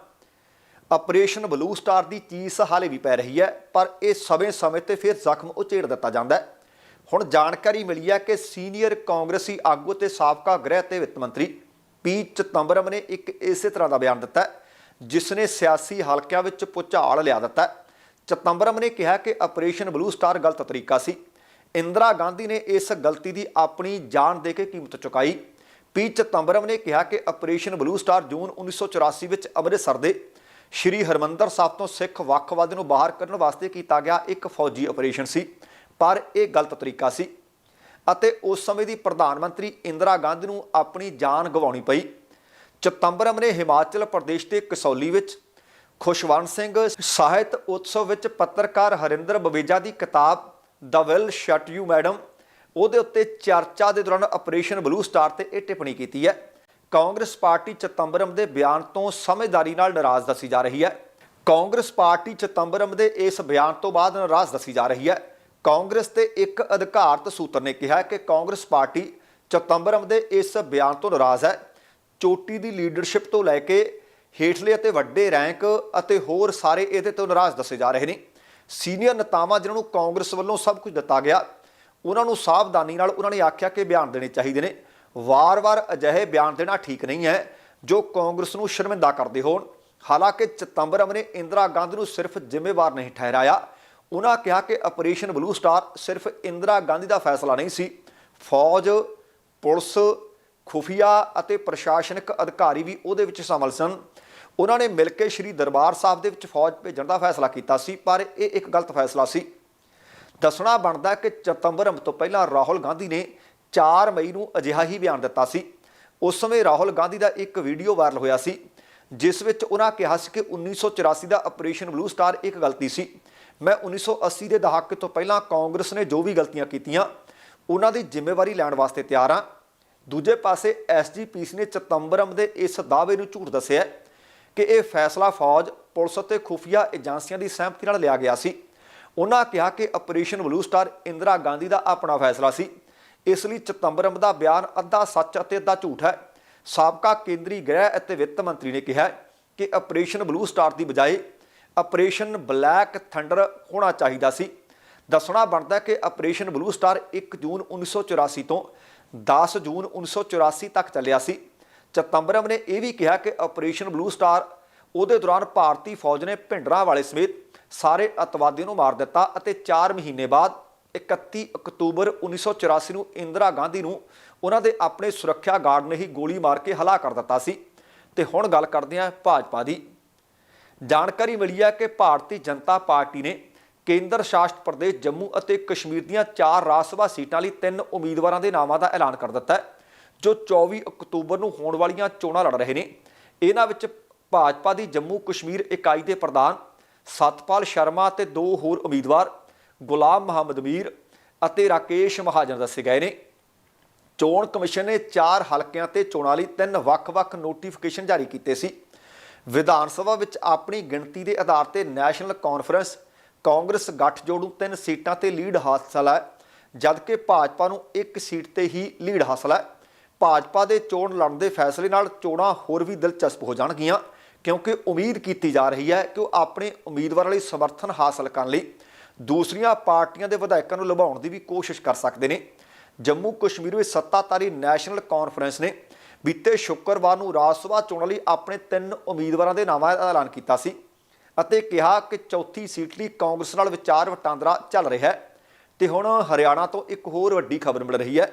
A: ਆਪਰੇਸ਼ਨ ਬਲੂ ਸਟਾਰ ਦੀ ਚੀਸ ਹਾਲੇ ਵੀ ਪੈ ਰਹੀ ਹੈ, ਪਰ ਇਹ ਸਮੇਂ-ਸਮੇਂ ਤੇ ਫਿਰ ਜ਼ਖਮ ਉਚੇੜ ਦਿੱਤਾ ਜਾਂਦਾ ਹੈ। ਹੁਣ ਜਾਣਕਾਰੀ ਮਿਲੀ ਹੈ ਕਿ ਸੀਨੀਅਰ ਕਾਂਗਰਸੀ ਆਗੂ ਤੇ ਸਾਬਕਾ ਗ੍ਰਹਿ ਤੇ ਵਿੱਤ ਮੰਤਰੀ ਪੀ ਚਿਦੰਬਰਮ ਨੇ ਇੱਕ ਇਸੇ ਤਰ੍ਹਾਂ ਦਾ ਬਿਆਨ ਦਿੱਤਾ ਜਿਸ ਨੇ ਸਿਆਸੀ ਹਲਕਿਆਂ ਵਿੱਚ ਪੁਚਾਲ ਲਿਆ ਦਿੱਤਾ ਹੈ। ਚਿਦੰਬਰਮ ਨੇ ਕਿਹਾ ਕਿ ਆਪਰੇਸ਼ਨ ਬਲੂ ਸਟਾਰ ਗਲਤ ਤਰੀਕਾ ਸੀ। ਇੰਦਰਾ ਗਾਂਧੀ ਨੇ ਇਸ ਗਲਤੀ ਦੀ ਆਪਣੀ ਜਾਨ ਦੇ ਕੇ ਕੀਮਤ ਚੁਕਾਈ। ਪੀ ਚਿਦੰਬਰਮ ਨੇ ਕਿਹਾ ਕਿ ਆਪਰੇਸ਼ਨ ਬਲੂ ਸਟਾਰ ਜੂਨ 1984 ਵਿੱਚ ਅੰਮ੍ਰਿਤਸਰ ਦੇ ਸ਼੍ਰੀ ਹਰਮੰਦਰ ਸਾਹਿਬ ਤੋਂ ਸਿੱਖ ਵੱਖਵਾਦ ਨੂੰ ਬਾਹਰ ਕੱਢਣ ਵਾਸਤੇ ਕੀਤਾ ਗਿਆ ਇੱਕ ਫੌਜੀ ਆਪਰੇਸ਼ਨ ਸੀ, ਪਰ ਇਹ ਗਲਤ ਤਰੀਕਾ ਸੀ ਅਤੇ ਉਸ ਸਮੇਂ ਦੀ ਪ੍ਰਧਾਨ ਮੰਤਰੀ ਇੰਦਰਾ ਗਾਂਧੀ ਨੂੰ ਆਪਣੀ ਜਾਨ ਗਵਾਉਣੀ ਪਈ। ਚਿਦੰਬਰਮ ਨੇ ਹਿਮਾਚਲ ਪ੍ਰਦੇਸ਼ ਦੇ ਕਸੌਲੀ ਵਿੱਚ ਖੁਸ਼ਵੰਤ ਸਿੰਘ ਸਾਹਿਤ ਉਤਸਵ ਵਿੱਚ ਪੱਤਰਕਾਰ ਹਰਿੰਦਰ ਬਵੇਜਾ ਦੀ ਕਿਤਾਬ the will shoot you madam, ਉਹਦੇ ਉੱਤੇ ਚਰਚਾ ਦੇ ਦੌਰਾਨ ਆਪਰੇਸ਼ਨ ਬਲੂ ਸਟਾਰ ਤੇ ਇਹ ਟਿੱਪਣੀ ਕੀਤੀ ਹੈ। ਕਾਂਗਰਸ ਪਾਰਟੀ ਚਿਦੰਬਰਮ ਦੇ ਬਿਆਨ ਤੋਂ ਸਮਝਦਾਰੀ ਨਾਲ ਨਾਰਾਜ਼ ਦੱਸੀ ਜਾ ਰਹੀ ਹੈ। ਕਾਂਗਰਸ ਪਾਰਟੀ ਚਿਦੰਬਰਮ ਦੇ ਇਸ ਬਿਆਨ ਤੋਂ ਬਾਅਦ ਨਾਰਾਜ਼ ਦੱਸੀ ਜਾ ਰਹੀ ਹੈ। ਕਾਂਗਰਸ ਤੇ ਇੱਕ ਅਧਿਕਾਰਤ ਸੂਤਰ ਨੇ ਕਿਹਾ ਕਿ ਕਾਂਗਰਸ ਪਾਰਟੀ ਚਿਦੰਬਰਮ ਦੇ ਇਸ ਬਿਆਨ ਤੋਂ ਨਾਰਾਜ਼ ਹੈ। ਚੋਟੀ ਦੀ ਲੀਡਰਸ਼ਿਪ ਤੋਂ ਲੈ ਕੇ ਹੇਠਲੇ ਅਤੇ ਵੱਡੇ ਰੈਂਕ ਅਤੇ ਹੋਰ ਸਾਰੇ ਇਹਦੇ ਤੋਂ ਨਾਰਾਜ਼ ਦੱਸੇ ਜਾ ਰਹੇ ਨੇ। ਸੀਨੀਅਰ ਨੇਤਾਵਾਂ ਜਿਨ੍ਹਾਂ ਨੂੰ ਕਾਂਗਰਸ ਵੱਲੋਂ ਸਭ ਕੁਝ ਦਿੱਤਾ ਗਿਆ, ਉਹਨਾਂ ਨੂੰ ਸਾਵਧਾਨੀ ਨਾਲ ਉਹਨਾਂ ਨੇ ਆਖਿਆ ਕਿ ਬਿਆਨ ਦੇਣੇ ਚਾਹੀਦੇ ਨੇ। ਵਾਰ-ਵਾਰ ਅਜਿਹੇ ਬਿਆਨ ਦੇਣਾ ਠੀਕ ਨਹੀਂ ਹੈ ਜੋ ਕਾਂਗਰਸ ਨੂੰ ਸ਼ਰਮਿੰਦਾ ਕਰਦੇ ਹੋਣ। ਹਾਲਾਂਕਿ ਚਿਦੰਬਰਮ ਨੇ ਇੰਦਰਾ ਗਾਂਧੀ ਨੂੰ ਸਿਰਫ ਜ਼ਿੰਮੇਵਾਰ ਨਹੀਂ ਠਹਿਰਾਇਆ। ਉਹਨਾਂ ਕਿਹਾ ਕਿ ਆਪਰੇਸ਼ਨ ਬਲੂ ਸਟਾਰ ਸਿਰਫ ਇੰਦਰਾ ਗਾਂਧੀ ਦਾ ਫੈਸਲਾ ਨਹੀਂ ਸੀ। ਫੌਜ, ਪੁਲਿਸ, ਖੁਫੀਆ ਅਤੇ ਪ੍ਰਸ਼ਾਸਨਿਕ ਅਧਿਕਾਰੀ ਵੀ ਉਹਦੇ ਵਿੱਚ ਸ਼ਾਮਲ ਸਨ। ਉਹਨਾਂ ਨੇ ਮਿਲ ਕੇ ਸ਼੍ਰੀ ਦਰਬਾਰ ਸਾਹਿਬ ਦੇ ਵਿੱਚ ਫੌਜ ਭੇਜਣ ਦਾ ਫੈਸਲਾ ਕੀਤਾ ਸੀ, ਪਰ ਇਹ ਇੱਕ ਗਲਤ ਫੈਸਲਾ ਸੀ। ਦੱਸਣਾ ਬਣਦਾ ਕਿ ਚਿਦੰਬਰਮ ਤੋਂ ਪਹਿਲਾਂ ਰਾਹੁਲ ਗਾਂਧੀ ਨੇ 4 ਮਈ ਨੂੰ ਅਜਿਹਾ ਹੀ ਬਿਆਨ ਦਿੱਤਾ ਸੀ। ਉਸ ਸਮੇਂ ਰਾਹੁਲ ਗਾਂਧੀ ਦਾ ਇੱਕ ਵੀਡੀਓ ਵਾਇਰਲ ਹੋਇਆ ਸੀ, ਜਿਸ ਵਿੱਚ ਉਹਨਾਂ ਕਿਹਾ ਸੀ ਕਿ 1984 ਦਾ ਆਪਰੇਸ਼ਨ ਬਲੂ ਸਟਾਰ ਇੱਕ ਗਲਤੀ ਸੀ। ਮੈਂ 1980 ਦੇ ਦਹਾਕੇ ਤੋਂ ਪਹਿਲਾਂ ਕਾਂਗਰਸ ਨੇ ਜੋ ਵੀ ਗਲਤੀਆਂ ਕੀਤੀਆਂ ਉਹਨਾਂ ਦੀ ਜ਼ਿੰਮੇਵਾਰੀ ਲੈਣ ਵਾਸਤੇ ਤਿਆਰ ਹਾਂ। ਦੂਜੇ ਪਾਸੇ ਐਸਜੀਪੀਸੀ ਨੇ ਚਿਦੰਬਰਮ ਦੇ ਇਸ ਦਾਅਵੇ ਨੂੰ ਝੂਠ ਦੱਸਿਆ ਕਿ ਇਹ ਫੈਸਲਾ ਫੌਜ, ਪੁਲਿਸ ਅਤੇ ਖੁਫੀਆ ਏਜੰਸੀਆਂ ਦੀ ਸਹਿਮਤੀ ਨਾਲ ਲਿਆ ਗਿਆ ਸੀ। ਉਹਨਾਂ ਕਿਹਾ ਕਿ operation blue star Indira Gandhi ਦਾ ਆਪਣਾ ਫੈਸਲਾ ਸੀ। ਇਸ ਲਈ ਚਿਦੰਬਰਮ ਦਾ ਬਿਆਨ ਅੱਧਾ ਸੱਚ ਅਤੇ ਅੱਧਾ ਝੂਠ ਹੈ। ਸਾਬਕਾ ਕੇਂਦਰੀ ਗ੍ਰਹਿ ਅਤੇ ਵਿੱਤ ਮੰਤਰੀ ਨੇ ਕਿਹਾ ਕਿ ਆਪਰੇਸ਼ਨ ਬਲੂ ਸਟਾਰ ਦੀ ਬਜਾਏ ਆਪਰੇਸ਼ਨ ਬਲੈਕ ਥੰਡਰ ਹੋਣਾ ਚਾਹੀਦਾ ਸੀ। ਦੱਸਣਾ ਬਣਦਾ ਕਿ ਆਪਰੇਸ਼ਨ ਬਲੂ ਸਟਾਰ 1 ਜੂਨ 1984 ਤੋਂ 10 ਜੂਨ 1984 ਤੱਕ ਚੱਲਿਆ ਸੀ। ਚਿਦੰਬਰਮ ਨੇ ਇਹ ਵੀ ਕਿਹਾ ਕਿ ਆਪਰੇਸ਼ਨ ਬਲੂ ਸਟਾਰ ਉਹਦੇ ਦੌਰਾਨ ਭਾਰਤੀ ਫੌਜ ਨੇ ਭਿੰਡਰਾਂ ਵਾਲੇ ਸਮੇਤ ਸਾਰੇ ਅਤਵਾਦੀਆਂ ਨੂੰ ਮਾਰ ਦਿੱਤਾ ਅਤੇ 4 ਮਹੀਨੇ ਬਾਅਦ 31 ਅਕਤੂਬਰ 1984 ਨੂੰ ਇੰਦਰਾ ਗਾਂਧੀ ਨੂੰ ਉਹਨਾਂ ਦੇ ਆਪਣੇ ਸੁਰੱਖਿਆ ਗਾਰਡ ਨੇ ਹੀ ਗੋਲੀ ਮਾਰ ਕੇ ਹਲਾ ਕਰ ਦਿੱਤਾ ਸੀ। ਤੇ ਹੁਣ ਗੱਲ ਕਰਦੇ ਹਾਂ ਭਾਜਪਾ ਦੀ। ਜਾਣਕਾਰੀ ਮਿਲੀ ਹੈ ਕਿ ਭਾਰਤੀ ਜਨਤਾ ਪਾਰਟੀ ਨੇ ਕੇਂਦਰ ਸ਼ਾਸਤ ਪ੍ਰਦੇਸ਼, ਜੰਮੂ ਅਤੇ ਕਸ਼ਮੀਰ ਦੀਆਂ ਚਾਰ ਰਾਜ ਸਭਾ ਸੀਟਾਂ ਲਈ ਤਿੰਨ ਉਮੀਦਵਾਰਾਂ ਦੇ ਨਾਵਾਂ ਦਾ ਐਲਾਨ ਕਰ ਦਿੱਤਾ ਹੈ, ਜੋ 24 ਅਕਤੂਬਰ ਨੂੰ ਹੋਣ ਵਾਲੀਆਂ ਚੋਣਾਂ ਲੜ ਰਹੇ ਨੇ। ਇਹਨਾਂ ਵਿੱਚ ਭਾਜਪਾ ਦੀ ਜੰਮੂ ਕਸ਼ਮੀਰ ਇਕਾਈ ਦੇ ਪ੍ਰਧਾਨ ਸਤਪਾਲ ਸ਼ਰਮਾ ਅਤੇ ਦੋ ਹੋਰ ਉਮੀਦਵਾਰ ਗੁਲਾਮ ਮੁਹੰਮਦ ਮੀਰ ਅਤੇ ਰਾਕੇਸ਼ ਮਹਾਜਨ ਦੱਸੇ ਗਏ ਨੇ। ਚੋਣ ਕਮਿਸ਼ਨ ਨੇ ਚਾਰ ਹਲਕਿਆਂ ਤੇ ਚੋਣਾਂ ਲਈ ਤਿੰਨ ਵੱਖ-ਵੱਖ ਨੋਟੀਫਿਕੇਸ਼ਨ ਜਾਰੀ ਕੀਤੇ ਸੀ। ਵਿਧਾਨ ਸਭਾ ਵਿੱਚ ਆਪਣੀ ਗਿਣਤੀ ਦੇ ਆਧਾਰ ਤੇ ਨੈਸ਼ਨਲ ਕਾਨਫਰੰਸ ਕਾਂਗਰਸ ਗੱਠਜੋੜ ਨੂੰ ਤਿੰਨ ਸੀਟਾਂ ਤੇ ਲੀਡ ਹਾਸਲ ਹੈ, ਜਦਕਿ ਭਾਜਪਾ ਨੂੰ ਇੱਕ ਸੀਟ ਤੇ ਹੀ ਲੀਡ ਹਾਸਲ ਹੈ। ਭਾਜਪਾ ਦੇ ਚੋਣ ਲੜਨ ਦੇ ਫੈਸਲੇ ਨਾਲ ਚੋਣਾਂ ਹੋਰ ਵੀ ਦਿਲਚਸਪ ਹੋ ਜਾਣਗੀਆਂ, ਕਿਉਂਕਿ ਉਮੀਦ ਕੀਤੀ ਜਾ ਰਹੀ ਹੈ ਕਿ ਉਹ ਆਪਣੇ ਉਮੀਦਵਾਰਾਂ ਲਈ ਸਮਰਥਨ ਹਾਸਲ ਕਰਨ ਲਈ ਦੂਸਰੀਆਂ ਪਾਰਟੀਆਂ ਦੇ ਵਿਧਾਇਕਾਂ ਨੂੰ ਲੁਭਾਉਣ ਦੀ ਵੀ ਕੋਸ਼ਿਸ਼ ਕਰ ਸਕਦੇ ਨੇ। ਜੰਮੂ ਕਸ਼ਮੀਰ ਵਿੱਚ ਸੱਤਾਧਾਰੀ ਨੈਸ਼ਨਲ ਕਾਨਫਰੰਸ ਨੇ ਬੀਤੇ ਸ਼ੁੱਕਰਵਾਰ ਨੂੰ ਰਾਜ ਸਭਾ ਚੋਣਾਂ ਲਈ ਆਪਣੇ ਤਿੰਨ ਉਮੀਦਵਾਰਾਂ ਦੇ ਨਾਵਾਂ ਦਾ ਐਲਾਨ ਕੀਤਾ ਸੀ ਅਤੇ ਕਿਹਾ ਕਿ ਚੌਥੀ ਸੀਟ ਲਈ ਕਾਂਗਰਸ ਨਾਲ ਵਿਚਾਰ ਵਟਾਂਦਰਾ ਚੱਲ ਰਿਹਾ ਹੈ ਤੇ ਹੁਣ ਹਰਿਆਣਾ ਤੋਂ ਇੱਕ ਹੋਰ ਵੱਡੀ ਖਬਰ ਮਿਲ ਰਹੀ ਹੈ।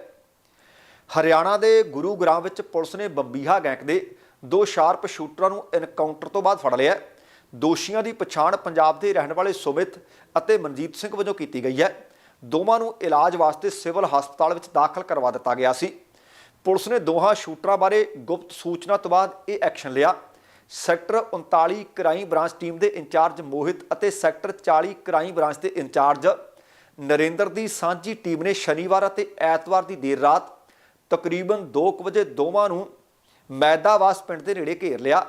A: ਹਰਿਆਣਾ ਦੇ ਗੁਰੂਗ੍ਰਾਮ ਵਿੱਚ ਪੁਲਿਸ ਨੇ ਬੰਬੀਹਾ ਗੈਂਗ ਦੇ ਦੋ ਸ਼ਾਰਪ ਸ਼ੂਟਰਾਂ ਨੂੰ ਐਨਕਾਊਂਟਰ ਤੋਂ ਬਾਅਦ ਫੜ ਲਿਆ ਦੋਸ਼ੀਆਂ ਦੀ ਪਛਾਣ ਪੰਜਾਬ ਦੇ ਰਹਿਣ ਵਾਲੇ ਸੁਮਿਤ ਅਤੇ ਮਨਜੀਤ ਸਿੰਘ ਵਜੋਂ ਕੀਤੀ ਗਈ ਹੈ। ਦੋਵਾਂ ਨੂੰ ਇਲਾਜ ਵਾਸਤੇ ਸਿਵਲ ਹਸਪਤਾਲ ਵਿੱਚ ਦਾਖਲ ਕਰਵਾ ਦਿੱਤਾ ਗਿਆ ਸੀ। ਪੁਲਿਸ ਨੇ ਦੋਹਾਂ ਸ਼ੂਟਰਾਂ ਬਾਰੇ ਗੁਪਤ ਸੂਚਨਾ ਤੋਂ ਬਾਅਦ ਇਹ ਐਕਸ਼ਨ ਲਿਆ। ਸੈਕਟਰ 39 ਕ੍ਰਾਈਮ ਬ੍ਰਾਂਚ ਟੀਮ ਦੇ ਇੰਚਾਰਜ ਮੋਹਿਤ ਅਤੇ ਸੈਕਟਰ 40 ਕ੍ਰਾਈਮ ਬ੍ਰਾਂਚ ਦੇ ਇੰਚਾਰਜ ਨਰਿੰਦਰ ਦੀ ਸਾਂਝੀ ਟੀਮ ਨੇ ਸ਼ਨੀਵਾਰ ਅਤੇ ਐਤਵਾਰ ਦੀ ਦੇਰ ਰਾਤ ਤਕਰੀਬਨ 2 ਵਜੇ ਦੋਵਾਂ ਨੂੰ ਮੈਦਾਵਾਸ ਪਿੰਡ ਦੇ ਨੇੜੇ ਘੇਰ ਲਿਆ।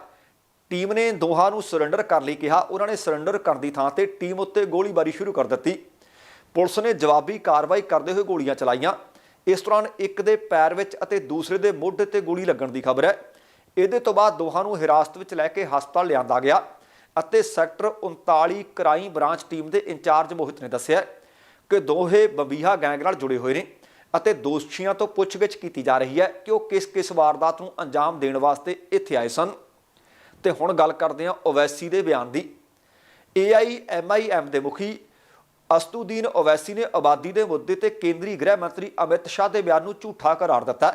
A: ਟੀਮ ਨੇ ਦੋਹਾਂ ਨੂੰ ਸਰੈਂਡਰ ਕਰਨ ਲਈ ਕਿਹਾ। ਉਹਨਾਂ ਨੇ ਸਰੈਂਡਰ ਕਰਨ ਦੀ ਥਾਂ ਤੇ ਟੀਮ ਉੱਤੇ ਗੋਲੀਬਾਰੀ ਸ਼ੁਰੂ ਕਰ ਦਿੱਤੀ। ਪੁਲਿਸ ਨੇ ਜਵਾਬੀ ਕਾਰਵਾਈ ਕਰਦੇ ਹੋਏ ਗੋਲੀਆਂ ਚਲਾਈਆਂ। ਇਸ ਦੌਰਾਨ ਇੱਕ ਦੇ ਪੈਰ ਵਿੱਚ ਅਤੇ ਦੂਸਰੇ ਦੇ ਮੋਢੇ ਤੇ ਗੋਲੀ ਲੱਗਣ ਦੀ ਖਬਰ ਹੈ। ਇਹਦੇ ਤੋਂ ਬਾਅਦ ਦੋਹਾਂ ਨੂੰ ਹਿਰਾਸਤ ਵਿੱਚ ਲੈ ਕੇ ਹਸਪਤਾਲ ਲਿਆਂਦਾ ਗਿਆ ਅਤੇ ਸੈਕਟਰ 39 ਕ੍ਰਾਈਮ ਬ੍ਰਾਂਚ ਟੀਮ ਦੇ ਇੰਚਾਰਜ ਮੋਹਿਤ ਨੇ ਦੱਸਿਆ ਕਿ ਦੋਹੇ ਬਬੀਹਾ ਗੈਂਗ ਨਾਲ ਜੁੜੇ ਹੋਏ ਨੇ ਅਤੇ ਦੋਸ਼ੀਆਂ ਤੋਂ ਪੁੱਛਗਿੱਛ ਕੀਤੀ ਜਾ ਰਹੀ ਹੈ ਕਿ ਉਹ ਕਿਸ ਕਿਸ ਵਾਰਦਾਤ ਨੂੰ ਅੰਜਾਮ ਦੇਣ ਵਾਸਤੇ ਇੱਥੇ ਆਏ ਸਨ। ਤੇ ਹੁਣ ਗੱਲ ਕਰਦੇ ਹਾਂ ਓਵੈਸੀ ਦੇ ਬਿਆਨ ਦੀ। AIMIM ਦੇ ਮੁਖੀ ਅਸਤੂਦੀਨ ਓਵੈਸੀ ਨੇ ਆਬਾਦੀ ਦੇ ਮੁੱਦੇ ਤੇ ਕੇਂਦਰੀ ਗ੍ਰਹਿ ਮੰਤਰੀ ਅਮਿਤ ਸ਼ਾਹ ਦੇ ਬਿਆਨ ਨੂੰ ਝੂਠਾ ਕਰਾਰ ਦਿੱਤਾ।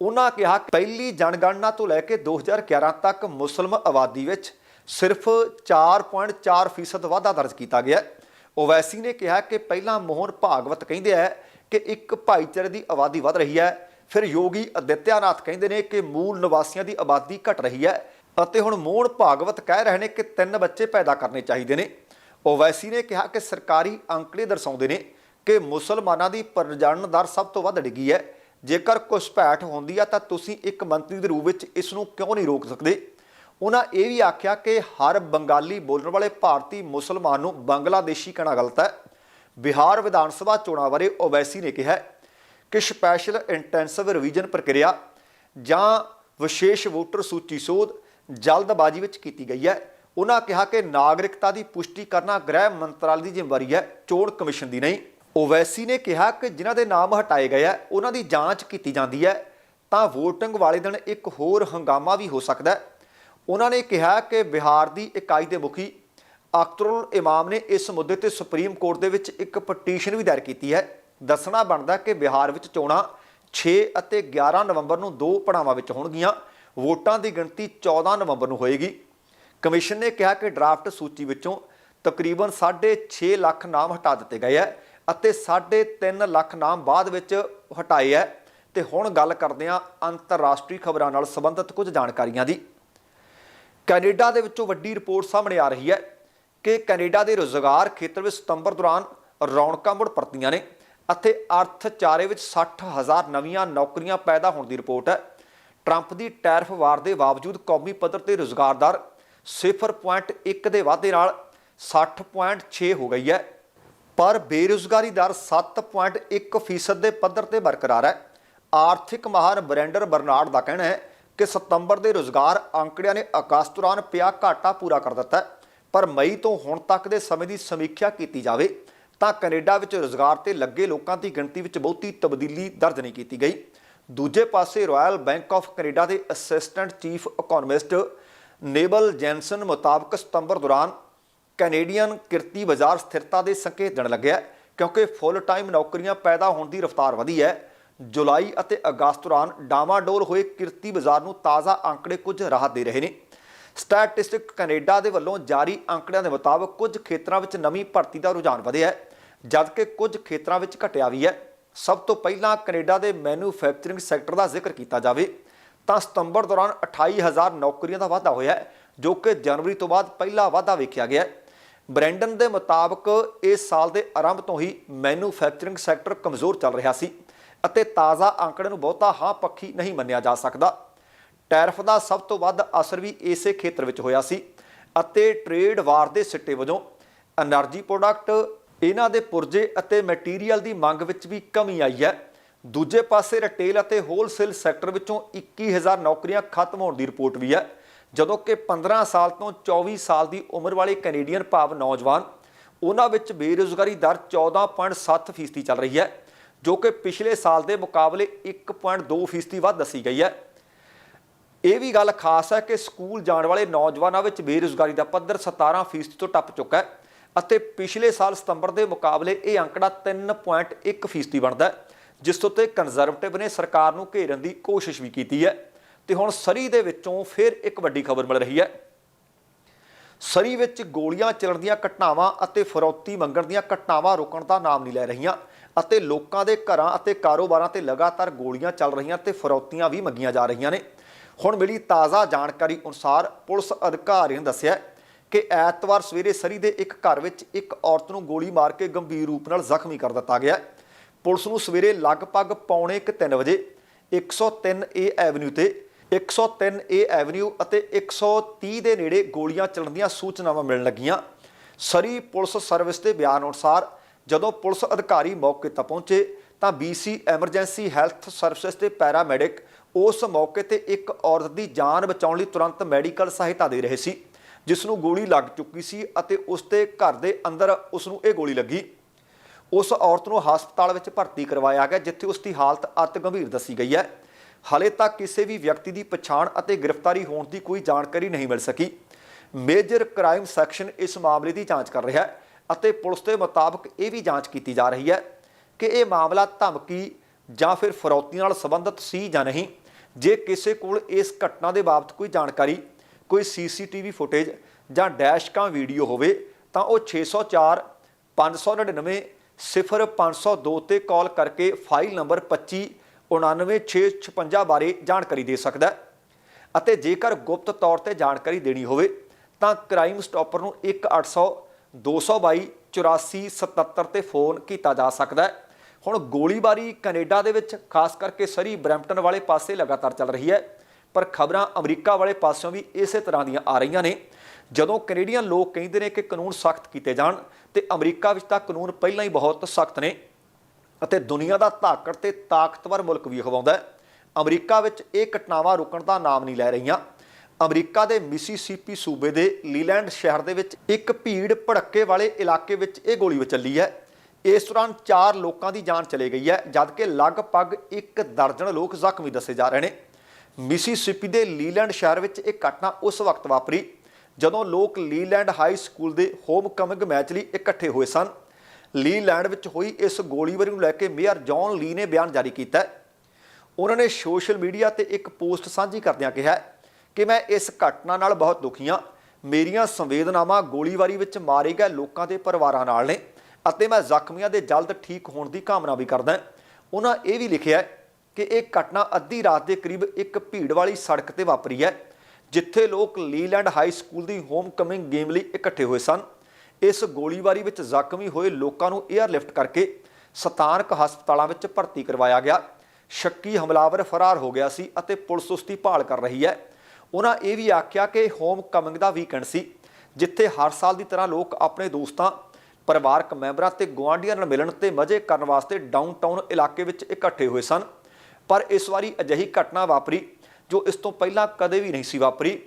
A: ਉਹਨਾਂ ਕਿਹਾ ਕਿ ਪਹਿਲੀ ਜਨਗਣਨਾ ਤੋਂ ਲੈ ਕੇ 2011 ਤੱਕ ਮੁਸਲਮ ਆਬਾਦੀ ਵਿੱਚ ਸਿਰਫ 4.4% ਵਾਧਾ ਦਰਜ ਕੀਤਾ ਗਿਆ ਓਵੈਸੀ ਨੇ ਕਿਹਾ ਕਿ ਪਹਿਲਾਂ ਮੋਹਨ ਭਾਗਵਤ ਕਹਿੰਦੇ ਹੈ ਕਿ ਇੱਕ ਭਾਈਚਾਰੇ ਦੀ ਆਬਾਦੀ ਵਧ ਰਹੀ ਹੈ। ਫਿਰ ਯੋਗੀ ਅਦਿੱਤਿਆਨਾਥ ਕਹਿੰਦੇ ਨੇ ਕਿ ਮੂਲ ਨਿਵਾਸੀਆਂ ਦੀ ਆਬਾਦੀ ਘਟ ਰਹੀ ਹੈ। ਅਤੇ ਹੁਣ ਮੋਹਨ ਭਾਗਵਤ ਕਹਿ ਰਹੇ ਨੇ ਕਿ ਤਿੰਨ ਬੱਚੇ ਪੈਦਾ ਕਰਨੇ ਚਾਹੀਦੇ ਨੇ। ਓਵੈਸੀ ਨੇ ਕਿਹਾ ਕਿ ਸਰਕਾਰੀ ਅੰਕੜੇ ਦਰਸਾਉਂਦੇ ਨੇ ਕਿ ਮੁਸਲਮਾਨਾਂ ਦੀ ਪ੍ਰਜਨਨ ਦਰ ਸਭ ਤੋਂ ਵੱਧ ਡਿੱਗੀ ਹੈ। ਜੇਕਰ ਘੁਸਪੈਠ ਹੁੰਦੀ ਆ ਤਾਂ ਤੁਸੀਂ ਇੱਕ ਮੰਤਰੀ ਦੇ ਰੂਪ ਵਿੱਚ ਇਸ ਨੂੰ ਕਿਉਂ ਨਹੀਂ ਰੋਕ ਸਕਦੇ? ਉਹਨਾਂ ਇਹ ਵੀ ਆਖਿਆ ਕਿ ਹਰ ਬੰਗਾਲੀ ਬੋਲਣ ਵਾਲੇ ਭਾਰਤੀ ਮੁਸਲਮਾਨ ਨੂੰ ਬੰਗਲਾਦੇਸ਼ੀ ਕਹਿਣਾ ਗਲਤ ਹੈ। ਬਿਹਾਰ ਵਿਧਾਨ ਸਭਾ ਚੋਣਾਂ ਬਾਰੇ ਓਵੈਸੀ ਨੇ ਕਿਹਾ ਕਿ ਸਪੈਸ਼ਲ ਇੰਟੈਂਸਿਵ ਰਿਵੀਜ਼ਨ ਪ੍ਰਕਿਰਿਆ ਜਾਂ ਵਿਸ਼ੇਸ਼ ਵੋਟਰ ਸੂਚੀ ਸੋਧ ਜਲਦਬਾਜ਼ੀ ਵਿੱਚ ਕੀਤੀ ਗਈ ਹੈ। ਉਹਨਾਂ ਕਿਹਾ ਕਿ ਨਾਗਰਿਕਤਾ ਦੀ ਪੁਸ਼ਟੀ ਕਰਨਾ ਗ੍ਰਹਿ ਮੰਤਰਾਲੇ ਦੀ ਜ਼ਿੰਮੇਵਾਰੀ ਹੈ, ਚੋਣ ਕਮਿਸ਼ਨ ਦੀ ਨਹੀਂ। ਓਵੈਸੀ ਨੇ ਕਿਹਾ ਕਿ ਜਿਨ੍ਹਾਂ ਦੇ ਨਾਮ ਹਟਾਏ ਗਏ ਆ ਉਹਨਾਂ ਦੀ ਜਾਂਚ ਕੀਤੀ ਜਾਂਦੀ ਹੈ, ਤਾਂ VOTING ਵਾਲੇ ਦਿਨ ਇੱਕ ਹੋਰ ਹੰਗਾਮਾ ਵੀ ਹੋ ਸਕਦਾ ਹੈ। ਉਹਨਾਂ ਨੇ ਕਿਹਾ ਕਿ ਬਿਹਾਰ ਦੀ ਇਕਾਈ ਦੇ ਮੁਖੀ ਅਖਤਰੁਲ ਇਮਾਮ ਨੇ ਇਸ ਮੁੱਦੇ ਤੇ ਸੁਪਰੀਮ ਕੋਰਟ ਦੇ ਵਿੱਚ ਇੱਕ ਪਟੀਸ਼ਨ ਵੀ ਦਾਇਰ ਕੀਤੀ ਹੈ। ਦੱਸਣਾ ਬਣਦਾ ਕਿ ਬਿਹਾਰ ਵਿੱਚ ਚੋਣਾਂ 6 ਅਤੇ 11 ਨਵੰਬਰ ਨੂੰ ਦੋ ਪੜਾਵਾਂ ਵਿੱਚ ਹੋਣਗੀਆਂ। ਵੋਟਾਂ ਦੀ ਗਿਣਤੀ 14 ਨਵੰਬਰ ਨੂੰ ਹੋਏਗੀ। ਕਮਿਸ਼ਨ ਨੇ ਕਿਹਾ ਕਿ ਡਰਾਫਟ ਸੂਚੀ ਵਿੱਚੋਂ ਤਕਰੀਬਨ 6.5 ਲੱਖ ਨਾਮ ਹਟਾ ਦਿੱਤੇ ਗਏ ਹੈ ਅਤੇ 3.5 ਲੱਖ ਨਾਮ ਬਾਅਦ ਵਿੱਚ ਹਟਾਏ ਹੈ ਤੇ ਹੁਣ ਗੱਲ ਕਰਦੇ ਹਾਂ ਅੰਤਰਰਾਸ਼ਟਰੀ ਖਬਰਾਂ ਨਾਲ ਸੰਬੰਧਿਤ ਕੁਝ ਜਾਣਕਾਰੀਆਂ ਦੀ। ਕੈਨੇਡਾ ਦੇ ਵਿੱਚੋਂ ਵੱਡੀ ਰਿਪੋਰਟ ਸਾਹਮਣੇ ਆ ਰਹੀ ਹੈ ਕਿ ਕੈਨੇਡਾ ਦੇ ਰੋਜ਼ਗਾਰ ਖੇਤਰ ਵਿੱਚ ਸਤੰਬਰ ਦੌਰਾਨ ਰੌਣਕਾਂ ਮੁੜ ਪਰਤੀਆਂ ਨੇ ਅਤੇ ਅਰਥਚਾਰੇ ਵਿੱਚ 60000 ਨਵੀਆਂ ਨੌਕਰੀਆਂ ਪੈਦਾ ਹੋਣ ਦੀ ਰਿਪੋਰਟ ਹੈ। ਟਰੰਪ ਦੀ ਟੈਰਫ ਵਾਰ ਦੇ ਬਾਵਜੂਦ ਕੌਮੀ ਪੱਧਰ ਤੇ ਰੋਜ਼ਗਾਰ ਦਰ 0.1 ਦੇ ਵਾਧੇ ਨਾਲ 60.6 ਹੋ ਗਈ ਹੈ, ਪਰ ਬੇਰੁਜ਼ਗਾਰੀ ਦਰ 7.1% ਫੀਸਦ ਦੇ ਪੱਧਰ ਤੇ ਬਰਕਰਾਰ ਹੈ। ਆਰਥਿਕ ਮਾਹਰ ਬ੍ਰੈਂਡਰ ਬਰਨਾਰਡ ਦਾ ਕਹਿਣਾ ਹੈ ਕਿ ਸਤੰਬਰ ਦੇ ਰੁਜ਼ਗਾਰ ਅੰਕੜਿਆਂ ਨੇ ਅਗਸਤ ਦੌਰਾਨ ਪਿਆ ਘਾਟਾ ਪੂਰਾ ਕਰ ਦਿੱਤਾ ਪਰ ਮਈ ਤੋਂ ਹੁਣ ਤੱਕ ਦੇ ਸਮੇਂ ਦੀ ਸਮੀਖਿਆ ਕੀਤੀ ਜਾਵੇ ਤਾਂ ਕੈਨੇਡਾ ਵਿੱਚ ਰੁਜ਼ਗਾਰ ਤੇ ਲੱਗੇ ਲੋਕਾਂ ਦੀ ਗਿਣਤੀ ਵਿੱਚ ਬਹੁਤੀ ਤਬਦੀਲੀ ਦਰਜ ਨਹੀਂ ਕੀਤੀ ਗਈ। ਦੂਜੇ ਪਾਸੇ ਰਾਇਲ ਬੈਂਕ ਆਫ ਕੈਨੇਡਾ ਦੇ assistant chief economist Nebal Janzen ਮੁਤਾਬਕ ਸਤੰਬਰ ਦੌਰਾਨ ਕੈਨੇਡੀਅਨ ਕਿਰਤੀ ਬਾਜ਼ਾਰ ਸਥਿਰਤਾ ਦੇ ਸੰਕੇਤ ਦੇਣ ਲੱਗਿਆ ਕਿਉਂਕਿ ਫੁੱਲ ਟਾਈਮ ਨੌਕਰੀਆਂ ਪੈਦਾ ਹੋਣ ਦੀ ਰਫ਼ਤਾਰ ਵਧੀ ਹੈ। ਜੁਲਾਈ ਅਤੇ ਅਗਸਤ ਦੌਰਾਨ ਡਾਵਾਡੋਲ ਹੋਏ ਕਿਰਤੀ ਬਾਜ਼ਾਰ ਨੂੰ ਤਾਜ਼ਾ ਅੰਕੜੇ ਕੁਝ ਰਾਹਤ ਦੇ ਰਹੇ ਨੇ। ਸਟੈਟਿਸਟਿਕ ਕੈਨੇਡਾ ਦੇ ਵੱਲੋਂ ਜਾਰੀ ਅੰਕੜਿਆਂ ਦੇ ਮੁਤਾਬਕ ਕੁਝ ਖੇਤਰਾਂ ਵਿੱਚ ਨਵੀਂ ਭਰਤੀ ਦਾ ਰੁਝਾਨ ਵਧਿਆ ਹੈ, ਜਦਕਿ ਕੁਝ ਖੇਤਰਾਂ ਵਿੱਚ ਘਟਿਆ ਵੀ ਹੈ। ਸਭ ਤੋਂ ਪਹਿਲਾਂ ਕੈਨੇਡਾ ਦੇ ਮੈਨੂਫੈਕਚਰਿੰਗ ਸੈਕਟਰ ਦਾ ਜ਼ਿਕਰ ਕੀਤਾ ਜਾਵੇ, ਤਾਂ ਸਤੰਬਰ ਦੌਰਾਨ 28000 ਨੌਕਰੀਆਂ ਦਾ ਵਾਧਾ ਹੋਇਆ ਜੋ ਕਿ ਜਨਵਰੀ ਤੋਂ ਬਾਅਦ ਪਹਿਲਾ ਵਾਧਾ ਵੇਖਿਆ ਗਿਆ ਹੈ। ਬ੍ਰੈਂਡਨ ਦੇ ਮੁਤਾਬਕ ਇਸ ਸਾਲ ਦੇ ਆਰੰਭ ਤੋਂ ਹੀ ਮੈਨੂਫੈਕਚਰਿੰਗ ਸੈਕਟਰ ਕਮਜ਼ੋਰ ਚੱਲ ਰਿਹਾ ਸੀ ਅਤੇ ਤਾਜ਼ਾ ਅੰਕੜੇ ਨੂੰ ਬਹੁਤਾ ਹਾਂ ਪੱਖੀ ਨਹੀਂ ਮੰਨਿਆ ਜਾ ਸਕਦਾ। ਟੈਰਫ ਦਾ ਸਭ ਤੋਂ ਵੱਧ ਅਸਰ ਵੀ ਇਸੇ ਖੇਤਰ ਵਿੱਚ ਹੋਇਆ ਸੀ ਅਤੇ ਟ੍ਰੇਡ ਵਾਰ ਦੇ ਸਿੱਟੇ ਵਜੋਂ એનર્ਜੀ ਪ੍ਰੋਡਕਟ ਇਹਨਾਂ ਦੇ ਪੁਰਜੇ ਅਤੇ ਮਟੀਰੀਅਲ ਦੀ ਮੰਗ ਵਿੱਚ ਵੀ ਕਮੀ ਆਈ ਹੈ। ਦੂਜੇ ਪਾਸੇ ਰਿਟੇਲ ਅਤੇ ਹੋਲਸੇਲ ਸੈਕਟਰ ਵਿੱਚੋਂ 21000 ਨੌਕਰੀਆਂ ਖਤਮ ਹੋਣ ਦੀ ਰਿਪੋਰਟ ਵੀ ਹੈ, ਜਦੋਂ ਕਿ 15 ਸਾਲ ਤੋਂ 24 ਸਾਲ ਦੀ ਉਮਰ ਵਾਲੇ ਕੈਨੇਡੀਅਨ ਭਾਵ ਨੌਜਵਾਨ, ਉਹਨਾਂ ਵਿੱਚ ਬੇਰੁਜ਼ਗਾਰੀ ਦਰ 14.7% ਫੀਸਦੀ ਚੱਲ ਰਹੀ ਹੈ, ਜੋ ਕਿ ਪਿਛਲੇ ਸਾਲ ਦੇ ਮੁਕਾਬਲੇ 1.2% ਫੀਸਦੀ ਵੱਧ ਦੱਸੀ ਗਈ ਹੈ। ਇਹ ਵੀ ਗੱਲ ਖਾਸ ਹੈ ਕਿ ਸਕੂਲ ਜਾਣ ਵਾਲੇ ਨੌਜਵਾਨਾਂ ਵਿੱਚ ਬੇਰੁਜ਼ਗਾਰੀ ਦਾ ਪੱਧਰ 17% ਤੋਂ ਟੱਪ ਚੁੱਕਾ ਹੈ ਅਤੇ ਪਿਛਲੇ ਸਾਲ ਸਤੰਬਰ ਦੇ ਮੁਕਾਬਲੇ ਇਹ ਅੰਕੜਾ 3.1% ਬਣਦਾ ਹੈ, ਜਿਸ ਉੱਤੇ ਕੰਜ਼ਰਵੇਟਿਵ ਨੇ ਸਰਕਾਰ ਨੂੰ ਘੇਰਨ ਦੀ ਕੋਸ਼ਿਸ਼ ਵੀ ਕੀਤੀ ਹੈ। ਤੇ ਹੁਣ ਸਰੀ ਦੇ ਵਿੱਚੋਂ ਫਿਰ ਇੱਕ ਵੱਡੀ ਖਬਰ ਮਿਲ ਰਹੀ ਹੈ। ਸਰੀ ਵਿੱਚ ਗੋਲੀਆਂ ਚੱਲਣ ਦੀਆਂ ਘਟਨਾਵਾਂ ਅਤੇ ਫਰੌਤੀ ਮੰਗਣ ਦੀਆਂ ਘਟਨਾਵਾਂ ਰੁਕਣ ਦਾ ਨਾਮ ਨਹੀਂ ਲੈ ਰਹੀਆਂ ਅਤੇ ਲੋਕਾਂ ਦੇ ਘਰਾਂ ਅਤੇ ਕਾਰੋਬਾਰਾਂ ਤੇ ਲਗਾਤਾਰ ਗੋਲੀਆਂ ਚੱਲ ਰਹੀਆਂ ਤੇ ਫਰੌਤੀਆਂ ਵੀ ਮੰਗੀਆਂ ਜਾ ਰਹੀਆਂ ਨੇ। ਹੁਣ ਮਿਲੀ ਤਾਜ਼ਾ ਜਾਣਕਾਰੀ ਅਨੁਸਾਰ ਪੁਲਿਸ ਅਧਿਕਾਰੀ ਨੇ ਦੱਸਿਆ ਕਿ ਐਤਵਾਰ ਸਵੇਰੇ ਸਰੀ ਦੇ ਇੱਕ ਘਰ ਵਿੱਚ ਇੱਕ ਔਰਤ ਨੂੰ ਗੋਲੀ ਮਾਰ ਕੇ ਗੰਭੀਰ ਰੂਪ ਨਾਲ ਜ਼ਖਮੀ ਕਰ ਦਿੱਤਾ ਗਿਆ। ਪੁਲਿਸ ਨੂੰ ਸਵੇਰੇ ਲਗਭਗ ਪੌਣੇ 1:03 ਵਜੇ 103 ਏ ਐਵਨਿਊ ਤੇ 103 ਏ ਐਵਨਿਊ ਅਤੇ 130 ਦੇ ਨੇੜੇ ਗੋਲੀਆਂ ਚੱਲਣ ਦੀਆਂ ਸੂਚਨਾਵਾਂ ਮਿਲਣ ਲੱਗੀਆਂ। ਸਰੀ ਪੁਲਿਸ ਸਰਵਿਸ ਦੇ ਬਿਆਨ ਅਨੁਸਾਰ, ਜਦੋਂ ਪੁਲਿਸ ਅਧਿਕਾਰੀ ਮੌਕੇ ਤੇ ਪਹੁੰਚੇ, ਤਾਂ BC ਐਮਰਜੈਂਸੀ ਹੈਲਥ ਸਰਵਿਸਿਜ਼ ਦੇ ਪੈਰਾਮੈਡਿਕ ਉਸ ਮੌਕੇ ਤੇ ਇੱਕ ਔਰਤ ਦੀ ਜਾਨ ਬਚਾਉਣ ਲਈ ਤੁਰੰਤ ਮੈਡੀਕਲ ਸਹਾਇਤਾ ਦੇ ਰਹੇ ਸੀ। ਜਿਸ ਨੂੰ ਗੋਲੀ ਲੱਗ ਚੁੱਕੀ ਸੀ ਅਤੇ ਉਸ ਦੇ ਘਰ ਦੇ ਅੰਦਰ ਉਸ ਨੂੰ ਇਹ ਗੋਲੀ ਲੱਗੀ। ਉਸ ਔਰਤ ਨੂੰ ਹਸਪਤਾਲ ਵਿੱਚ ਭਰਤੀ ਕਰਵਾਇਆ ਗਿਆ, ਜਿੱਥੇ ਉਸ ਦੀ ਹਾਲਤ ਅਤ ਗੰਭੀਰ ਦੱਸੀ ਗਈ ਹੈ। ਹਾਲੇ ਤੱਕ ਕਿਸੇ ਵੀ ਵਿਅਕਤੀ ਦੀ ਪਛਾਣ ਅਤੇ ਗ੍ਰਿਫਤਾਰੀ ਹੋਣ ਦੀ ਕੋਈ ਜਾਣਕਾਰੀ ਨਹੀਂ ਮਿਲ ਸਕੀ। ਮੇਜਰ ਕ੍ਰਾਈਮ ਸੈਕਸ਼ਨ ਇਸ ਮਾਮਲੇ ਦੀ ਜਾਂਚ ਕਰ ਰਿਹਾ ਹੈ ਅਤੇ ਪੁਲਿਸ ਦੇ ਮੁਤਾਬਕ ਇਹ ਵੀ ਜਾਂਚ ਕੀਤੀ ਜਾ ਰਹੀ ਹੈ ਕਿ ਇਹ ਮਾਮਲਾ ਧਮਕੀ ਜਾਂ ਫਿਰ ਫਰੌਤੀ ਨਾਲ ਸੰਬੰਧਿਤ ਸੀ ਜਾਂ ਨਹੀਂ। ਜੇ ਕਿਸੇ ਕੋਲ ਇਸ ਘਟਨਾ ਦੇ ਬਾਬਤ ਕੋਈ ਜਾਣਕਾਰੀ ਕੋਈ ਸੀਸੀਟੀਵੀ ਫੁਟੇਜ ਜਾਂ ਡੈਸ਼ਕਾਮ ਵੀਡੀਓ ਹੋਵੇ, ਤਾਂ ਉਹ 604 599 0502 ਤੇ ਕਾਲ ਕਰਕੇ ਫਾਈਲ ਨੰਬਰ 25 99656 ਬਾਰੇ ਜਾਣਕਾਰੀ ਦੇ ਸਕਦਾ ਹੈ। ਅਤੇ ਜੇਕਰ ਗੁਪਤ ਤੌਰ ਤੇ ਜਾਣਕਾਰੀ ਦੇਣੀ ਹੋਵੇ, ਤਾਂ ਕ੍ਰਾਈਮ ਸਟਾਪਰ ਨੂੰ 1800 222 8477 ਤੇ ਫੋਨ ਕੀਤਾ ਜਾ ਸਕਦਾ ਹੈ। ਹੁਣ ਗੋਲੀਬਾਰੀ ਕੈਨੇਡਾ ਦੇ ਵਿੱਚ, ਖਾਸ ਕਰਕੇ ਸਰੀ ਬਰੈਂਪਟਨ ਵਾਲੇ ਪਾਸੇ ਲਗਾਤਾਰ ਚੱਲ ਰਹੀ ਹੈ। ਪਰ ਖਬਰਾਂ ਅਮਰੀਕਾ ਵਾਲੇ ਪਾਸਿਓਂ ਵੀ ਇਸੇ ਤਰ੍ਹਾਂ ਦੀਆਂ ਆ ਰਹੀਆਂ ਨੇ। ਜਦੋਂ ਕੈਨੇਡੀਅਨ ਲੋਕ ਕਹਿੰਦੇ ਨੇ ਕਿ ਕਾਨੂੰਨ ਸਖਤ ਕੀਤੇ ਜਾਣ, ਤੇ ਅਮਰੀਕਾ ਵਿੱਚ ਤਾਂ ਕਾਨੂੰਨ ਪਹਿਲਾਂ ਹੀ ਬਹੁਤ ਸਖਤ ਨੇ ਅਤੇ ਦੁਨੀਆ ਦਾ ਧਾਕੜ ਤੇ ਤਾਕਤਵਰ ਮੁਲਕ ਵੀ ਖਵਾਉਂਦਾ ਅਮਰੀਕਾ ਵਿੱਚ ਇਹ ਘਟਨਾਵਾਂ ਰੁਕਣ ਦਾ ਨਾਮ ਨਹੀਂ ਲੈ ਰਹੀਆਂ। ਅਮਰੀਕਾ ਦੇ ਮਿਸੀਸੀਪੀ ਸੂਬੇ ਦੇ ਲੀਲੈਂਡ ਸ਼ਹਿਰ ਦੇ ਵਿੱਚ ਇੱਕ ਭੀੜ ਭੜੱਕੇ ਵਾਲੇ ਇਲਾਕੇ ਵਿੱਚ ਇਹ ਗੋਲੀ ਚੱਲੀ ਹੈ। ਇਸ ਦੌਰਾਨ 4 ਲੋਕਾਂ ਦੀ ਜਾਨ ਚਲੇ ਗਈ ਹੈ, ਜਦਕਿ ਲਗਭਗ ਇੱਕ ਦਰਜਨ ਲੋਕ ਜ਼ਖਮੀ ਦੱਸੇ ਜਾ ਰਹੇ ਨੇ। ਮਿਸੀਸਿਪੀ ਦੇ ਲੀਲੈਂਡ ਸ਼ਹਿਰ ਵਿੱਚ ਇਹ ਘਟਨਾ ਉਸ ਵਕਤ ਵਾਪਰੀ, ਜਦੋਂ ਲੋਕ ਲੀਲੈਂਡ ਹਾਈ ਸਕੂਲ ਦੇ ਹੋਮ ਕਮਿੰਗ ਮੈਚ ਲਈ ਇਕੱਠੇ ਹੋਏ ਸਨ। ਲੀਲੈਂਡ ਵਿੱਚ ਹੋਈ ਇਸ ਗੋਲੀਬਾਰੀ ਨੂੰ ਲੈ ਕੇ ਮੇਅਰ ਜੌਨ ਲੀ ਨੇ ਬਿਆਨ ਜਾਰੀ ਕੀਤਾ ਉਹਨਾਂ ਨੇ ਸੋਸ਼ਲ ਮੀਡੀਆ ਤੇ ਇੱਕ ਪੋਸਟ ਸਾਂਝੀ ਕਰਦਿਆਂ ਕਿਹਾ ਕਿ ਮੈਂ ਇਸ ਘਟਨਾ ਨਾਲ ਬਹੁਤ ਦੁਖੀ ਹਾਂ। ਮੇਰੀਆਂ ਸੰਵੇਦਨਾਵਾਂ ਗੋਲੀਬਾਰੀ ਵਿੱਚ ਮਾਰੇ ਗਏ ਲੋਕਾਂ ਦੇ ਪਰਿਵਾਰਾਂ ਨਾਲ ਨੇ ਅਤੇ ਮੈਂ ਜ਼ਖਮੀਆਂ ਦੇ ਜਲਦ ਠੀਕ ਹੋਣ ਦੀ ਕਾਮਨਾ ਵੀ ਕਰਦਾ ਉਹਨਾਂ ਇਹ ਵੀ ਲਿਖਿਆ ਹੈ ਕਿ ਇਹ ਘਟਨਾ ਅੱਧੀ ਰਾਤ ਦੇ ਕਰੀਬ ਇੱਕ ਭੀੜ ਵਾਲੀ ਸੜਕ ਤੇ ਵਾਪਰੀ ਹੈ, ਜਿੱਥੇ ਲੋਕ ਲੀਲੈਂਡ ਹਾਈ ਸਕੂਲ ਦੀ ਹੋਮਕਮਿੰਗ ਗੇਮ ਲਈ ਇਕੱਠੇ ਹੋਏ ਸਨ। ਇਸ ਗੋਲੀਬਾਰੀ ਵਿੱਚ ਜ਼ਖਮੀ ਹੋਏ ਲੋਕਾਂ ਨੂੰ 에ਅਰਲਿਫਟ ਕਰਕੇ ਸਥਾਨਕ ਹਸਪਤਾਲਾਂ ਵਿੱਚ ਭਰਤੀ ਕਰਵਾਇਆ ਗਿਆ। ਸ਼ੱਕੀ ਹਮਲਾਵਰ ਫਰਾਰ ਹੋ ਗਿਆ ਸੀ ਅਤੇ ਪੁਲਿਸ ਉਸ ਦੀ ਭਾਲ ਕਰ ਰਹੀ ਹੈ। ਉਹਨਾਂ ਇਹ ਵੀ ਆਖਿਆ ਕਿ ਹੋਮ ਕਮਿੰਗ ਦਾ ਵੀਕਐਂਡ ਸੀ, ਜਿੱਥੇ ਹਰ ਸਾਲ ਦੀ ਤਰ੍ਹਾਂ ਲੋਕ ਆਪਣੇ ਦੋਸਤਾਂ, ਪਰਿਵਾਰਕ ਮੈਂਬਰਾਂ ਤੇ ਗੁਆਂਢੀਆਂ ਨਾਲ ਮਿਲਣ ਤੇ ਮਜ਼ੇ ਕਰਨ ਵਾਸਤੇ ਡਾਊਨਟਾਊਨ ਇਲਾਕੇ ਵਿੱਚ ਇਕੱਠੇ ਹੋਏ ਸਨ। ਪਰ ਇਸ ਵਾਰੀ ਅਜਿਹੀ ਘਟਨਾ ਵਾਪਰੀ ਜੋ ਇਸ ਤੋਂ ਪਹਿਲਾਂ ਕਦੇ ਵੀ ਨਹੀਂ ਸੀ ਵਾਪਰੀ।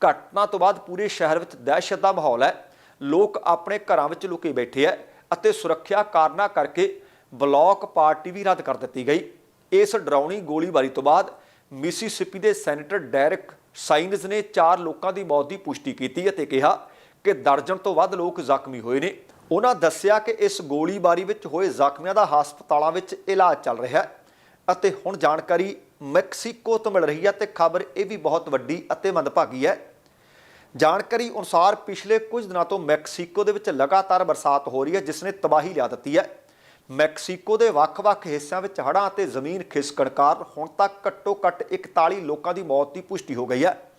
A: ਘਟਨਾ ਤੋਂ ਬਾਅਦ ਪੂਰੇ ਸ਼ਹਿਰ ਵਿੱਚ ਦਹਿਸ਼ਤ ਦਾ ਮਾਹੌਲ ਹੈ। ਲੋਕ ਆਪਣੇ ਘਰਾਂ ਵਿੱਚ ਲੁਕੇ ਬੈਠੇ ਹੈ ਅਤੇ ਸੁਰੱਖਿਆ ਕਾਰਨਾਂ ਕਰਕੇ ਬਲਾਕ ਪਾਰਟੀ ਵੀ ਰੱਦ ਕਰ ਦਿੱਤੀ ਗਈ। ਇਸ ਡਰਾਉਣੀ ਗੋਲੀਬਾਰੀ ਤੋਂ ਬਾਅਦ ਮਿਸੀਸਿਪੀ ਦੇ ਸੈਨੇਟਰ ਡੈਰਿਕ ਸਾਈਨਜ਼ ਨੇ 4 ਲੋਕਾਂ ਦੀ ਮੌਤ ਦੀ ਪੁਸ਼ਟੀ ਕੀਤੀ ਅਤੇ ਕਿਹਾ ਕਿ ਦਰਜਨ ਤੋਂ ਵੱਧ ਲੋਕ ਜ਼ਖਮੀ ਹੋਏ ਨੇ। ਉਹਨਾਂ ਦੱਸਿਆ ਕਿ ਇਸ ਗੋਲੀਬਾਰੀ ਵਿੱਚ ਹੋਏ ਜ਼ਖਮੀਆਂ ਦਾ ਹਸਪਤਾਲਾਂ ਵਿੱਚ ਇਲਾਜ ਚੱਲ ਰਿਹਾ ਹੈ। ਅਤੇ ਹੁਣ ਜਾਣਕਾਰੀ ਮੈਕਸੀਕੋ ਤੋਂ ਮਿਲ ਰਹੀ ਹੈ ਤੇ ਖਬਰ ਇਹ ਵੀ ਬਹੁਤ ਵੱਡੀ ਅਤੇ ਮੰਦਭਾਗੀ ਹੈ। ਜਾਣਕਾਰੀ ਅਨੁਸਾਰ ਪਿਛਲੇ ਕੁਝ ਦਿਨਾਂ ਤੋਂ ਮੈਕਸੀਕੋ ਦੇ ਵਿੱਚ ਲਗਾਤਾਰ ਬਰਸਾਤ ਹੋ ਰਹੀ ਹੈ, ਜਿਸ ਨੇ ਤਬਾਹੀ ਲਿਆ ਦਿੱਤੀ ਹੈ। ਮੈਕਸੀਕੋ ਦੇ ਵੱਖ-ਵੱਖ ਹਿੱਸਿਆਂ ਵਿੱਚ ਹੜ੍ਹਾਂ ਅਤੇ ਜ਼ਮੀਨ ਖਿਸਕਣ ਕਾਰਨ ਹੁਣ ਤੱਕ ਘੱਟੋ-ਘੱਟ 41 ਲੋਕਾਂ ਦੀ ਮੌਤ ਦੀ ਪੁਸ਼ਟੀ ਹੋ ਗਈ ਹੈ।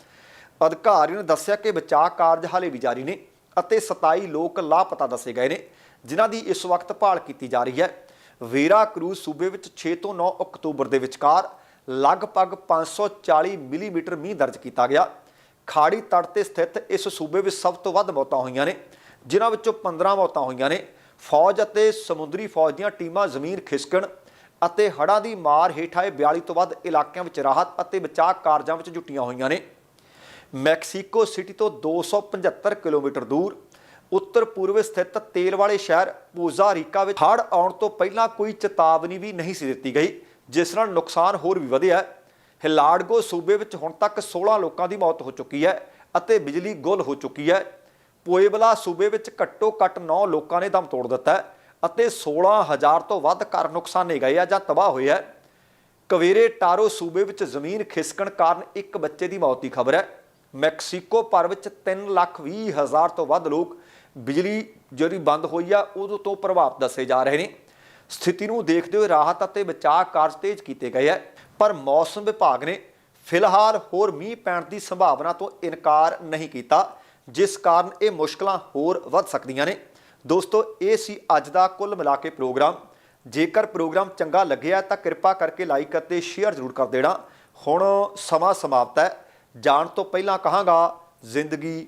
A: ਅਧਿਕਾਰੀਆਂ ਨੇ ਦੱਸਿਆ ਕਿ ਬਚਾਅ ਕਾਰਜ ਹਾਲੇ ਵੀ ਜਾਰੀ ਨੇ ਅਤੇ 27 ਲੋਕ ਲਾਪਤਾ ਦੱਸੇ ਗਏ ਨੇ, ਜਿਨ੍ਹਾਂ ਦੀ ਇਸ ਵਕਤ ਭਾਲ ਕੀਤੀ ਜਾ ਰਹੀ ਹੈ। ਵੇਰਾ ਕਰੂਜ਼ ਸੂਬੇ ਵਿੱਚ 6 ਤੋਂ 9 ਅਕਤੂਬਰ ਦੇ ਵਿਚਕਾਰ ਲਗਭਗ 540 ਮਿਲੀਮੀਟਰ ਮੀਂਹ ਦਰਜ ਕੀਤਾ ਗਿਆ। ਖਾੜੀ ਤੜ ਤੇ ਸਥਿਤ ਇਸ ਸੂਬੇ ਵਿੱਚ ਸਭ ਤੋਂ ਵੱਧ ਮੌਤਾਂ ਹੋਈਆਂ ਨੇ, ਜਿਨ੍ਹਾਂ ਵਿੱਚੋਂ 15 ਮੌਤਾਂ ਹੋਈਆਂ ਨੇ। ਫੌਜ ਅਤੇ ਸਮੁੰਦਰੀ ਫੌਜ ਦੀਆਂ ਟੀਮਾਂ ਜ਼ਮੀਨ ਖਿਸਕਣ ਅਤੇ ਹੜ੍ਹਾਂ ਦੀ ਮਾਰ ਹੇਠ ਆਏ 42 ਤੋਂ ਵੱਧ ਇਲਾਕਿਆਂ ਵਿੱਚ ਰਾਹਤ ਅਤੇ ਬਚਾਅ ਕਾਰਜਾਂ ਵਿੱਚ ਜੁਟੀਆਂ ਹੋਈਆਂ ਨੇ। ਮੈਕਸੀਕੋ ਸਿਟੀ ਤੋਂ 275 ਕਿਲੋਮੀਟਰ ਦੂਰ ਉੱਤਰ ਪੂਰਬ ਸਥਿਤ ਤੇਲ ਵਾਲੇ ਸ਼ਹਿਰ ਪੋਜ਼ਾ ਰੀਕਾ ਵਿੱਚ ਹੜ੍ਹ ਆਉਣ ਤੋਂ ਪਹਿਲਾਂ ਕੋਈ ਚੇਤਾਵਨੀ ਵੀ ਨਹੀਂ ਸੀ ਦਿੱਤੀ ਗਈ, ਜਿਸ ਨਾਲ ਨੁਕਸਾਨ ਹੋਰ ਵੀ ਵਧਿਆ ਹੈ। ਹਿਲਾੜਗੋ ਸੂਬੇ ਵਿੱਚ ਹੁਣ ਤੱਕ 16 ਲੋਕਾਂ ਦੀ ਮੌਤ ਹੋ ਚੁੱਕੀ ਹੈ ਅਤੇ ਬਿਜਲੀ ਗੁੱਲ ਹੋ ਚੁੱਕੀ ਹੈ। ਪੋਏਬਲਾ ਸੂਬੇ ਵਿੱਚ ਘੱਟੋ ਘੱਟ 9 ਲੋਕਾਂ ਨੇ ਦਮ ਤੋੜ ਦਿੱਤਾ ਹੈ ਅਤੇ 16000 ਤੋਂ ਵੱਧ ਘਰ ਨੁਕਸਾਨੇ ਗਏ ਆ ਜਾਂ ਤਬਾਹ ਹੋਇਆ ਆ। ਕਵੇਰੇ ਟਾਰੋ ਸੂਬੇ ਵਿੱਚ ਜ਼ਮੀਨ ਖਿਸਕਣ ਕਾਰਨ ਇੱਕ ਬੱਚੇ ਦੀ ਮੌਤ ਦੀ ਖਬਰ ਹੈ। ਮੈਕਸੀਕੋ ਭਰ ਵਿੱਚ 3 ਲੱਖ 20 ਹਜ਼ਾਰ ਤੋਂ ਵੱਧ ਲੋਕ ਬਿਜਲੀ ਜਿਹੜੀ ਬੰਦ ਹੋਈ ਆ ਉਦੋਂ ਤੋਂ ਪ੍ਰਭਾਵ ਦੱਸੇ ਜਾ ਰਹੇ ਨੇ। ਸਥਿਤੀ ਨੂੰ ਦੇਖਦੇ ਹੋਏ ਰਾਹਤ ਅਤੇ ਬਚਾਅ ਕਾਰਜ ਤੇਜ਼ ਕੀਤੇ ਗਏ ਹੈ ਪਰ ਮੌਸਮ ਵਿਭਾਗ ਨੇ ਫਿਲਹਾਲ ਹੋਰ ਮੀਂਹ ਪੈਣ ਦੀ ਸੰਭਾਵਨਾ ਤੋਂ ਇਨਕਾਰ ਨਹੀਂ ਕੀਤਾ, ਜਿਸ ਕਾਰਨ ਇਹ ਮੁਸ਼ਕਲਾਂ ਹੋਰ ਵੱਧ ਸਕਦੀਆਂ ਨੇ। ਦੋਸਤੋ, ਇਹ ਸੀ ਅੱਜ ਦਾ ਕੁੱਲ ਮਿਲਾ ਕੇ ਪ੍ਰੋਗਰਾਮ। ਜੇਕਰ ਪ੍ਰੋਗਰਾਮ ਚੰਗਾ ਲੱਗਿਆ ਤਾਂ ਕਿਰਪਾ ਕਰਕੇ ਲਾਈਕ ਅਤੇ ਸ਼ੇਅਰ ਜ਼ਰੂਰ ਕਰ ਦੇਣਾ। ਹੁਣ ਸਮਾਂ ਸਮਾਪਤ ਹੈ। ਜਾਣ ਤੋਂ ਪਹਿਲਾਂ ਕਹਾਂਗਾ, ਜ਼ਿੰਦਗੀ